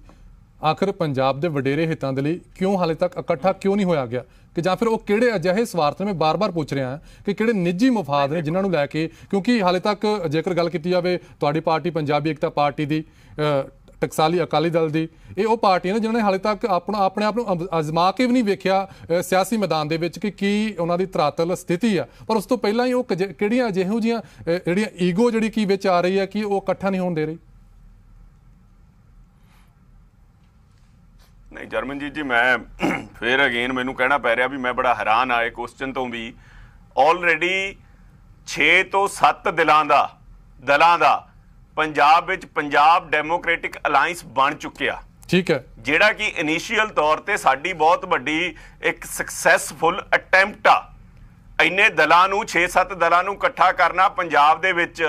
Speaker 1: ਆਖਰ ਪੰਜਾਬ ਦੇ ਵਡੇਰੇ ਹਿੱਤਾਂ ਦੇ ਲਈ ਕਿਉਂ ਹਾਲੇ ਤੱਕ ਇਕੱਠਾ ਕਿਉਂ ਨਹੀਂ ਹੋਇਆ ਗਿਆ? ਕਿ ਜਾਂ ਫਿਰ ਉਹ ਕਿਹੜੇ ਅਜਿਹੇ ਸਵਾਰਥ ਨੇ, ਮੈਂ ਬਾਰ-ਬਾਰ ਪੁੱਛ ਰਿਹਾ ਹਾਂ, ਕਿ ਕਿਹੜੇ ਨਿੱਜੀ ਮਫਾਦ ਨੇ ਜਿਨ੍ਹਾਂ ਨੂੰ ਲੈ ਕੇ, ਕਿਉਂਕਿ ਹਾਲੇ ਤੱਕ ਜੇਕਰ ਗੱਲ ਕੀਤੀ ਜਾਵੇ, ਤੁਹਾਡੀ ਪਾਰਟੀ ਪੰਜਾਬੀ ਏਕਤਾ ਪਾਰਟੀ ਦੀ ਟਕਸਾਲੀ ਅਕਾਲੀ ਦਲ ਦੀ, ਇਹ ਉਹ ਪਾਰਟੀਆਂ ਨੇ ਜਿਨ੍ਹਾਂ ਨੇ ਹਾਲੇ ਤੱਕ ਆਪਣਾ ਆਪਣੇ ਆਪ ਨੂੰ ਅਜ਼ਮਾ ਕੇ ਵੀ ਨਹੀਂ ਵੇਖਿਆ ਸਿਆਸੀ ਮੈਦਾਨ ਦੇ ਵਿੱਚ ਕਿ ਕੀ ਉਹਨਾਂ ਦੀ ਧਰਾਤਲ ਸਥਿਤੀ ਆ। ਪਰ ਉਸ ਤੋਂ ਪਹਿਲਾਂ ਹੀ ਉਹ ਕਿਹੜੀਆਂ ਜਿਹੋ ਜੀਆਂ ਜਿਹੜੀਆਂ ਈਗੋ ਜਿਹੜੀ ਕੀ ਵਿੱਚ ਆ ਰਹੀ ਹੈ ਕਿ ਉਹ ਇਕੱਠਾ ਨਹੀਂ ਹੋਣ ਦੇ ਰਹੀ?
Speaker 7: ਨਹੀਂ, ਜਰਮਨਜੀਤ ਜੀ, ਮੈਂ <clears throat> ਫੇਰ ਅਗੇਨ ਮੈਨੂੰ ਕਹਿਣਾ ਪੈ ਰਿਹਾ ਵੀ ਮੈਂ ਬੜਾ ਹੈਰਾਨ ਆ ਇਹ ਕੁਐਸਚਨ ਤੋਂ ਵੀ। ਆਲਰੇਡੀ 6 ਤੋਂ 7 ਦਿਲਾਂ ਦਾ ਦਲਾਂ ਦਾ ਪੰਜਾਬ ਵਿੱਚ ਪੰਜਾਬ ਡੈਮੋਕ੍ਰੈਟਿਕ ਅਲਾਈਅੰਸ ਬਣ ਚੁੱਕਿਆ।
Speaker 1: ਠੀਕ ਹੈ।
Speaker 7: ਜਿਹੜਾ ਕਿ ਇਨੀਸ਼ੀਅਲ ਤੌਰ ਤੇ ਸਾਡੀ ਬਹੁਤ ਵੱਡੀ ਇੱਕ ਸਕਸੈਸਫੁਲ ਅਟੈਂਪਟ ਆ। ਇੰਨੇ ਦਲਾਂ ਨੂੰ 6-7 ਦਲਾਂ ਨੂੰ ਇਕੱਠਾ ਕਰਨਾ ਪੰਜਾਬ ਦੇ ਵਿੱਚ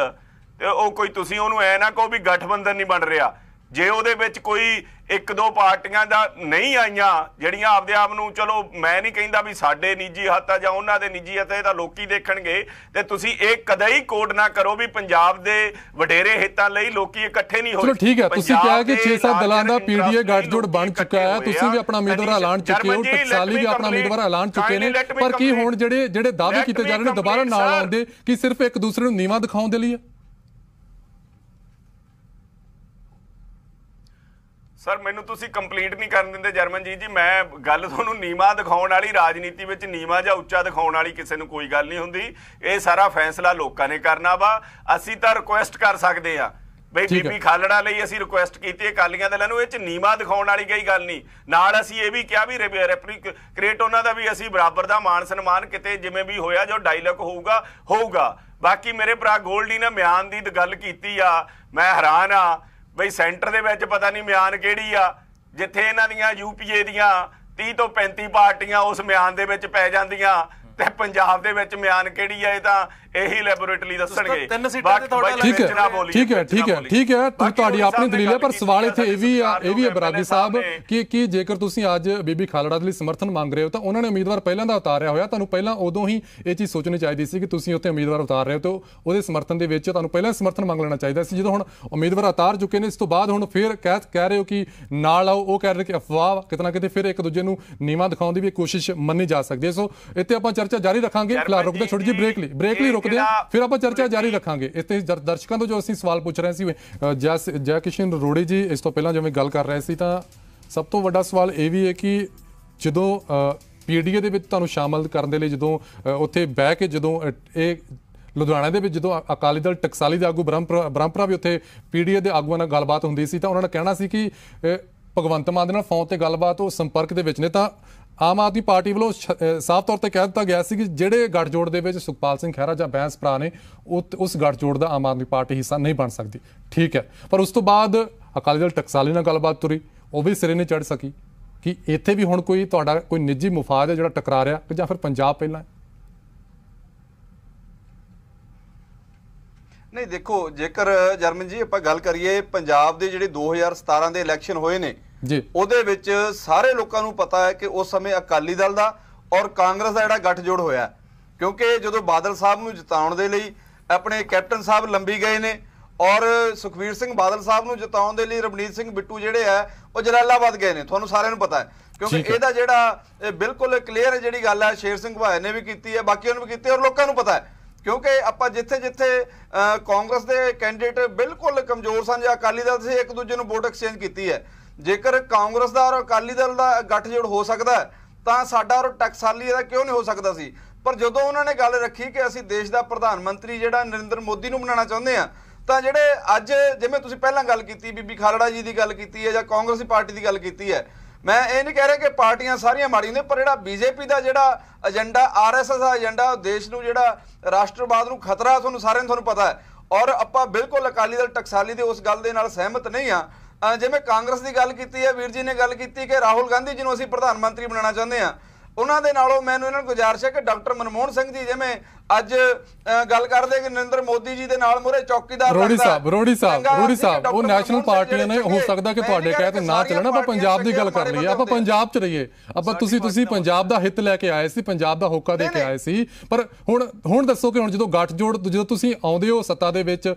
Speaker 7: ਤੇ ਉਹ ਕੋਈ ਤੁਸੀਂ ਉਹਨੂੰ ਐ ਨਾ ਕਹੋ ਵੀ ਗਠਬੰਧਨ ਨਹੀਂ ਬਣ ਰਿਹਾ। ਜੇ ਉਹਦੇ ਵਿੱਚ ਕੋਈ ਇੱਕ ਦੋ ਪਾਰਟੀਆਂ ਦਾ ਨਹੀਂ ਆਈਆਂ ਜਿਹੜੀਆਂ ਆਪਦੇ ਆਪ ਨੂੰ ਚਲੋ ਮੈਂ ਨਹੀਂ ਕਹਿੰਦਾ ਵੀ ਸਾਡੇ ਨਿੱਜੀ ਹੱਥ ਆ ਜਾਂ ਉਹਨਾਂ ਦੇ ਨਿੱਜੀ ਹੱਥ ਇਹ ਤਾਂ ਲੋਕੀ ਦੇਖਣਗੇ ਤੇ ਤੁਸੀਂ ਇਹ ਕਦੇ ਹੀ ਕੋਡ ਨਾ ਕਰੋ ਵੀ ਪੰਜਾਬ ਦੇ ਵਡੇਰੇ ਹਿੱਤਾਂ ਲਈ ਲੋਕੀ ਇਕੱਠੇ ਨਹੀਂ ਹੋਏ
Speaker 1: ਚਲੋ ਠੀਕ ਹੈ ਤੁਸੀਂ ਕਿਹਾ ਕਿ
Speaker 7: ਦੇ
Speaker 1: 6-7 ਦਲਾਂ ਦਾ ਪੀਡੀਏ ਗੱਠਜੋੜ ਬਣ ਚੁੱਕਾ ਹੈ ਤੁਸੀਂ ਵੀ ਆਪਣਾ। ਉਮੀਦਵਾਰ ਐਲਾਨ ਚੁੱਕੇ ਹੋ ਟਕਸਾਲੀ ਵੀ ਆਪਣਾ. ਉਮੀਦਵਾਰ ਐਲਾਨ ਚੁੱਕੇ ਨੇ ਪਰ ਕੀ ਹੁਣ. ਜਿਹੜੇ ਜਿਹੜੇ ਦਾਅਵੇ ਕੀਤੇ ਜਾ ਰਹੇ ਨੇ ਦੁਬਾਰਾ ਨਾਲ. ਆਉਂਦੇ ਕਿ ਸਿਰਫ ਇੱਕ ਦੂਸਰੇ ਨੂੰ ਨੀਵਾ ਦਿਖਾਉਣ ਦੇ ਲਈ ਹੈ
Speaker 7: ਸਰ ਮੈਨੂੰ ਤੁਸੀਂ ਕੰਪਲੀਟ ਨਹੀਂ ਕਰਨ ਦਿੰਦੇ ਜਰਮਨ ਜੀ ਜੀ ਮੈਂ ਗੱਲ ਤੁਹਾਨੂੰ ਨੀਮਾ ਦਿਖਾਉਣ ਵਾਲੀ ਰਾਜਨੀਤੀ ਵਿੱਚ ਨੀਮਾ ਜਾਂ ਉੱਚਾ ਦਿਖਾਉਣ ਵਾਲੀ ਕਿਸੇ ਨੂੰ ਕੋਈ ਗੱਲ ਨਹੀਂ ਹੁੰਦੀ। ਇਹ ਸਾਰਾ ਫੈਸਲਾ ਲੋਕਾਂ ਨੇ ਕਰਨਾ ਵਾ। ਅਸੀਂ ਤਾਂ ਰਿਕੁਐਸਟ ਕਰ ਸਕਦੇ ਆ ਬਈ। ਬੀਬੀ ਖਾਲੜਾ ਲਈ ਅਸੀਂ ਰਿਕੁਐਸਟ ਕੀਤੀ ਅਕਾਲੀਆਂ ਦਲਾਂ ਨੂੰ ਇਹ ਚ ਨੀਮਾ ਦਿਖਾਉਣ ਵਾਲੀ ਕੋਈ ਗੱਲ ਨਹੀਂ। ਨਾਲ ਅਸੀਂ ਇਹ ਵੀ ਕਿਹਾ ਵੀ ਰੈਪਰੀਕ੍ਰੀਏਟ ਉਹਨਾਂ ਦਾ ਵੀ ਅਸੀਂ ਬਰਾਬਰ ਦਾ ਮਾਨ ਸਨਮਾਨ ਕਿਤੇ ਜਿਵੇਂ ਵੀ ਹੋਇਆ ਜੋ ਡਾਇਲੌਗ ਹੋਊਗਾ ਹੋਊਗਾ। ਬਾਕੀ ਮੇਰੇ ਭਰਾ ਗੋਲਡੀ ਨੇ ਮਿਆਨ ਦੀ ਗੱਲ ਕੀਤੀ ਆ ਮੈਂ ਹੈਰਾਨ ਆ। ਬਈ ਸੈਂਟਰ ਦੇ ਵਿੱਚ ਪਤਾ ਨਹੀਂ ਮਿਆਨ ਕਿਹੜੀ ਆ, ਜਿੱਥੇ ਇਹਨਾਂ ਦੀਆਂ ਯੂਪੀਏ ਦੀਆਂ 30 ਤੋਂ 35 ਪਾਰਟੀਆਂ ਉਸ ਮਿਆਨ ਦੇ ਵਿੱਚ ਪੈ ਜਾਂਦੀਆਂ। ਤੇ ਪੰਜਾਬ ਦੇ ਵਿੱਚ ਮਿਆਨ ਕਿਹੜੀ ਹੈ ਇਹ ਤਾਂ ਇਹੀ ਲੈਬੋਰੇਟਰੀ ਦੱਸਣਗੇ
Speaker 9: ਤਿੰਨ ਸੀਟਾਂ ਤੇ ਤੁਹਾਡਾ
Speaker 1: ਠੀਕ
Speaker 7: ਵਿੱਚ ਨਾ
Speaker 1: ਹੈ ਠੀਕ ਹੈ ਠੀਕ ਹੈ। ਠੀਕ ਹੈ ਤੁਹਾਡੀ ਆਪਣੀ ਦਲੀਲ ਹੈ ਪਰ ਸਵਾਲ ਇੱਥੇ ਇਹ ਵੀ ਆ ਇਹ ਵੀ ਹੈ ਬਰਾਗੀ ਸਾਹਿਬ। ਕਿ ਕਿ ਜੇਕਰ ਤੁਸੀਂ ਅੱਜ ਬੀਬੀ ਖਾਲੜਾ ਦੇ ਲਈ ਸਮਰਥਨ ਮੰਗ ਰਹੇ ਹੋ ਤਾਂ ਉਹਨਾਂ ਨੇ ਉਮੀਦਵਾਰ ਪਹਿਲਾਂ ਦਾ ਉਤਾਰਿਆ ਹੋਇਆ ਤੁਹਾਨੂੰ ਪਹਿਲਾਂ ਉਦੋਂ ਹੀ ਇਹ ਚੀਜ਼ ਸੋਚਣੀ ਚਾਹੀਦੀ ਸੀ ਕਿ ਤੁਸੀਂ ਉੱਥੇ ਉਮੀਦਵਾਰ ਉਤਾਰ ਰਹੇ ਹੋ ਤਾਂ ਉਹਦੇ ਸਮਰਥਨ ਦੇ ਵਿੱਚ ਤੁਹਾਨੂੰ ਪਹਿਲਾਂ ਸਮਰਥਨ ਮੰਗ ਲੈਣਾ ਚਾਹੀਦਾ ਸੀ ਜਦੋਂ ਹੁਣ ਉਮੀਦਵਾਰ ਉਤਾਰ ਚੁੱਕੇ ਨੇ ਇਸ ਤੋਂ ਬਾਅਦ ਹੁਣ ਫਿਰ ਕਹਿ ਕਹਿ ਰਹੇ ਹੋ ਕਿ ਨਾਲ ਆਓ ਉਹ ਕਹਿ ਰਹੇ ਕਿ ਅਫਵਾਹ ਵਾ, ਕਿਤੇ ਨਾ ਕਿਤੇ ਫਿਰ ਇੱਕ ਦੂਜੇ ਨੂੰ ਨੀਵਾਂ ਦਿਖਾਉਣ ਦੀ ਵੀ ਕੋਸ਼ਿਸ਼ ਮੰਨੀ ਜਾ ਸਕਦੀ ਹੈ ਸੋ ਇੱਥੇ ਆਪਾਂ ਚਰਚਾ ਜਾਰੀ ਰੱਖਾਂਗੇ। ਫਿਲਹਾਲ ਰੁਕਦੇ ਛੋਟੀ ਜਿਹੀ ਬ੍ਰੇਕ ਲਈ। ਬ੍ਰੇਕ ਲਈ ਰੁਕਦੇ
Speaker 7: ਜਿਹੜਾ
Speaker 1: ਫਿਰ ਆਪਾਂ ਚਰਚਾ ਜਾਰੀ ਰੱਖਾਂਗੇ। ਇਸ ਤੇ ਦਰਸ਼ਕਾਂ ਤੋਂ ਜੋ ਅਸੀਂ ਸਵਾਲ ਪੁੱਛ ਰਹੇ ਸੀ ਜੈ ਜੈ ਕਿਸ਼ਨ ਰੋੜੀ ਜੀ ਇਸ ਤੋਂ ਪਹਿਲਾਂ ਜਿਵੇਂ ਗੱਲ ਕਰ ਰਹੇ ਸੀ ਤਾਂ ਸਭ ਤੋਂ ਵੱਡਾ ਸਵਾਲ ਇਹ ਵੀ ਹੈ ਕਿ ਜਦੋਂ ਪੀਡੀਏ ਦੇ ਵਿੱਚ ਤੁਹਾਨੂੰ ਸ਼ਾਮਲ ਕਰਨ ਦੇ ਲਈ ਜਦੋਂ ਉੱਥੇ ਬਹਿ ਕੇ ਜਦੋਂ ਇਹ ਲੁਧਿਆਣਾ ਦੇ ਵਿੱਚ ਜਦੋਂ ਅਕਾਲੀ ਦਲ ਟਕਸਾਲੀ ਦੇ ਆਗੂ ਬ੍ਰਹਮਪੁਰਾ ਬ੍ਰਹਮਪੁਰਾ ਵੀ ਉੱਥੇ ਪੀਡੀਏ ਦੇ ਆਗੂਆਂ ਨਾਲ ਗੱਲਬਾਤ ਹੁੰਦੀ ਸੀ ਤਾਂ ਉਹਨਾਂ ਨੇ ਕਹਿਣਾ ਸੀ ਕਿ ਭਗਵੰਤ ਮਾਨ ਦੇ ਨਾਲ ਫੋਨ ਤੇ ਗੱਲਬਾਤ ਉਹ ਸੰਪਰਕ ਦੇ ਵਿੱਚ ਨੇ ਤਾਂ ਆਮ ਆਦਮੀ ਪਾਰਟੀ ਵੱਲੋਂ ਸ਼- ਸਾਫ਼ ਤੌਰ ਤੇ ਕਹਿ ਦਿੱਤਾ ਗਿਆ ਸੀ ਕਿ ਜਿਹੜੇ ਗੱਠਜੋੜ ਦੇ ਵਿੱਚ ਸੁਖਪਾਲ ਸਿੰਘ ਖਹਿਰਾ ਜਾਂ ਬੈਂਸ ਭਰਾ ਨੇ ਉਹ ਉਸ ਗੱਠਜੋੜ ਦਾ ਆਮ ਆਦਮੀ ਪਾਰਟੀ ਹਿੱਸਾ ਨਹੀਂ ਬਣ ਸਕਦੀ। ਠੀਕ ਹੈ। ਪਰ ਉਸ ਤੋਂ ਬਾਅਦ ਅਕਾਲੀ ਦਲ ਟਕਸਾਲੀ ਨਾਲ ਗੱਲਬਾਤ ਤੁਰੀ। ਉਹ ਵੀ ਸਿਰੇ ਨਹੀਂ ਚੜ ਸਕੀ ਕਿ ਇੱਥੇ ਵੀ ਹੁਣ ਕੋਈ ਤੁਹਾਡਾ ਕੋਈ ਨਿੱਜੀ ਮੁਫਾਦ ਹੈ ਜਿਹੜਾ ਟਕਰਾ ਰਿਹਾ ਜਾਂ ਫਿਰ ਪੰਜਾਬ ਪਹਿਲਾਂ
Speaker 8: ਨਹੀਂ, ਦੇਖੋ, ਜੇਕਰ ਜਰਮਨ ਜੀ ਆਪਾਂ ਗੱਲ ਕਰੀਏ, ਪੰਜਾਬ ਦੇ ਜਿਹੜੇ 2017 ਦੇ ਇਲੈਕਸ਼ਨ ਹੋਏ ਨੇ
Speaker 1: ਜੀ।
Speaker 8: ਉਹਦੇ ਵਿੱਚ ਸਾਰੇ ਲੋਕਾਂ ਨੂੰ ਪਤਾ ਹੈ ਕਿ ਉਸ ਸਮੇਂ ਅਕਾਲੀ ਦਲ ਦਾ ਔਰ ਕਾਂਗਰਸ ਦਾ ਜਿਹੜਾ ਗੱਠਜੋੜ ਹੋਇਆ। ਕਿਉਂਕਿ ਜਦੋਂ ਬਾਦਲ ਸਾਹਿਬ ਨੂੰ ਜਿਤਾਉਣ ਦੇ ਲਈ ਆਪਣੇ ਕੈਪਟਨ ਸਾਹਿਬ ਲੰਬੀ ਗਏ ਨੇ ਔਰ ਸੁਖਵੀਰ ਸਿੰਘ ਬਾਦਲ ਸਾਹਿਬ ਨੂੰ ਜਿਤਾਉਣ ਦੇ ਲਈ ਰਵਨੀਤ ਸਿੰਘ ਬਿੱਟੂ ਜਿਹੜੇ ਆ ਉਹ ਜਲਾਲਾਬਾਦ ਗਏ ਨੇ। ਤੁਹਾਨੂੰ ਸਾਰਿਆਂ ਨੂੰ ਪਤਾ ਹੈ। ਕਿਉਂਕਿ। ਇਹਦਾ ਜਿਹੜਾ ਇਹ ਬਿਲਕੁਲ ਕਲੀਅਰ ਹੈ ਜਿਹੜੀ ਗੱਲ ਹੈ ਸ਼ੇਰ ਸਿੰਘ ਭਾਏ ਨੇ ਵੀ ਕੀਤੀ ਹੈ ਬਾਕੀਆਂ ਨੂੰ ਵੀ ਕੀਤੀ ਔਰ ਲੋਕਾਂ ਨੂੰ ਪਤਾ ਹੈ। ਕਿਉਂਕਿ ਆਪਾਂ ਜਿੱਥੇ ਜਿੱਥੇ ਅਹ, ਕਾਂਗਰਸ ਦੇ ਕੈਂਡੀਡੇਟ ਬਿਲਕੁਲ ਕਮਜ਼ੋਰ ਸਨ ਜਾਂ ਅਕਾਲੀ ਦਲ ਸੀ ਇੱਕ ਦੂਜੇ ਨੂੰ ਵੋਟ ਐਕਸਚੇਂਜ ਕੀਤੀ ਹੈ। ਜੇਕਰ ਕਾਂਗਰਸ ਦਾ ਔਰ ਅਕਾਲੀ ਦਲ ਦਾ ਗੱਠਜੋੜ ਹੋ ਸਕਦਾ ਤਾਂ ਸਾਡਾ ਔਰ ਟਕਸਾਲੀ ਇਹਦਾ ਕਿਉਂ ਨਹੀਂ ਹੋ ਸਕਦਾ ਸੀ? ਪਰ ਜਦੋਂ ਉਹਨਾਂ ਨੇ ਗੱਲ ਰੱਖੀ ਕਿ ਅਸੀਂ ਦੇਸ਼ ਦਾ ਪ੍ਰਧਾਨ ਮੰਤਰੀ ਜਿਹੜਾ ਨਰਿੰਦਰ ਮੋਦੀ ਨੂੰ ਬਣਾਉਣਾ ਚਾਹੁੰਦੇ ਆ ਤਾਂ ਜਿਹੜੇ ਅੱਜ ਜਿਵੇਂ ਤੁਸੀਂ ਪਹਿਲਾਂ ਗੱਲ ਕੀਤੀ, ਬੀਬੀ ਖਾਲੜਾ ਜੀ ਦੀ ਗੱਲ ਕੀਤੀ ਹੈ ਜਾਂ ਕਾਂਗਰਸੀ ਪਾਰਟੀ ਦੀ ਗੱਲ ਕੀਤੀ ਹੈ, ਮੈਂ ਇਹ ਨਹੀਂ ਕਹਿ ਰਿਹਾ ਕਿ ਪਾਰਟੀਆਂ ਸਾਰੀਆਂ ਮਾੜੀਆਂ ਨੇ, ਪਰ ਜਿਹੜਾ ਬੀਜੇਪੀ ਦਾ ਜਿਹੜਾ ਏਜੰਡਾ ਆਰਐਸਐਸ ਦਾ ਏਜੰਡਾ, ਉਹ ਦੇਸ਼ ਨੂੰ ਜਿਹੜਾ ਰਾਸ਼ਟਰਵਾਦ ਨੂੰ ਖਤਰਾ, ਤੁਹਾਨੂੰ ਸਾਰਿਆਂ ਨੂੰ ਤੁਹਾਨੂੰ ਪਤਾ ਹੈ। ਔਰ ਆਪਾਂ ਬਿਲਕੁਲ ਅਕਾਲੀ ਦਲ, ਟਕਸਾਲੀ ਦੇ ਉਸ ਗੱਲ ਦੇ ਨਾਲ ਸਹਿਮਤ ਨਹੀਂ ਆ ਜਿਵੇਂ ਕਾਂਗਰਸ ਦੀ ਗੱਲ ਕੀਤੀ ਹੈ, ਵੀਰ ਜੀ ਨੇ ਗੱਲ ਕੀਤੀ ਕਿ ਰਾਹੁਲ ਗਾਂਧੀ ਜੀ ਨੂੰ ਅਸੀਂ ਪ੍ਰਧਾਨ ਮੰਤਰੀ ਬਣਾਉਣਾ ਚਾਹੁੰਦੇ ਆ ਉਹਨਾਂ ਦੇ ਨਾਲੋਂ ਮੈਨੂੰ ਇਹਨਾਂ ਨੂੰ ਗੁਜ਼ਾਰਿਸ਼ ਹੈ ਕਿ ਡਾਕਟਰ ਮਨਮੋਹਨ ਸਿੰਘ ਜੀ ਜਿਵੇਂ ਅੱਜ ਗੱਲ ਕਰਦੇ ਕਿ ਨਰਿੰਦਰ ਮੋਦੀ ਜੀ ਦੇ ਨਾਲ ਮੂਹਰੇ ਚੌਕੀਦਾਰ
Speaker 1: ਰੋੜੀ। ਸਾਹਿਬ ਰੋੜੀ ਸਾਹਿਬ ਰੋੜੀ ਸਾਹਿਬ ਉਹ ਨੈਸ਼ਨਲ ਪਾਰਟੀਆਂ ਨੇ ਹੋ ਸਕਦਾ ਕਿ ਤੁਹਾਡੇ ਕਹਿ ਤੇ ਨਾ ਚੱਲਣਾ ਆਪਾਂ ਪੰਜਾਬ ਦੀ ਗੱਲ ਕਰ ਲਈਏ ਆਪਾਂ ਪੰਜਾਬ 'ਚ ਰਹੀਏ। ਆਪਾਂ ਤੁਸੀਂ ਤੁਸੀਂ ਪੰਜਾਬ ਦਾ ਹਿੱਤ ਲੈ ਕੇ ਆਏ ਸੀ ਪੰਜਾਬ ਦਾ ਹੋਕਾ ਦੇ ਕੇ ਆਏ ਸੀ। ਪਰ ਹੁਣ ਹੁਣ ਦੱਸੋ ਕਿ ਹੁਣ ਜਦੋਂ ਗੱਠਜੋੜ ਜਦੋਂ ਤੁਸੀਂ ਆਉਂਦੇ ਹੋ ਸੱਤਾ ਦੇ ਵਿੱਚ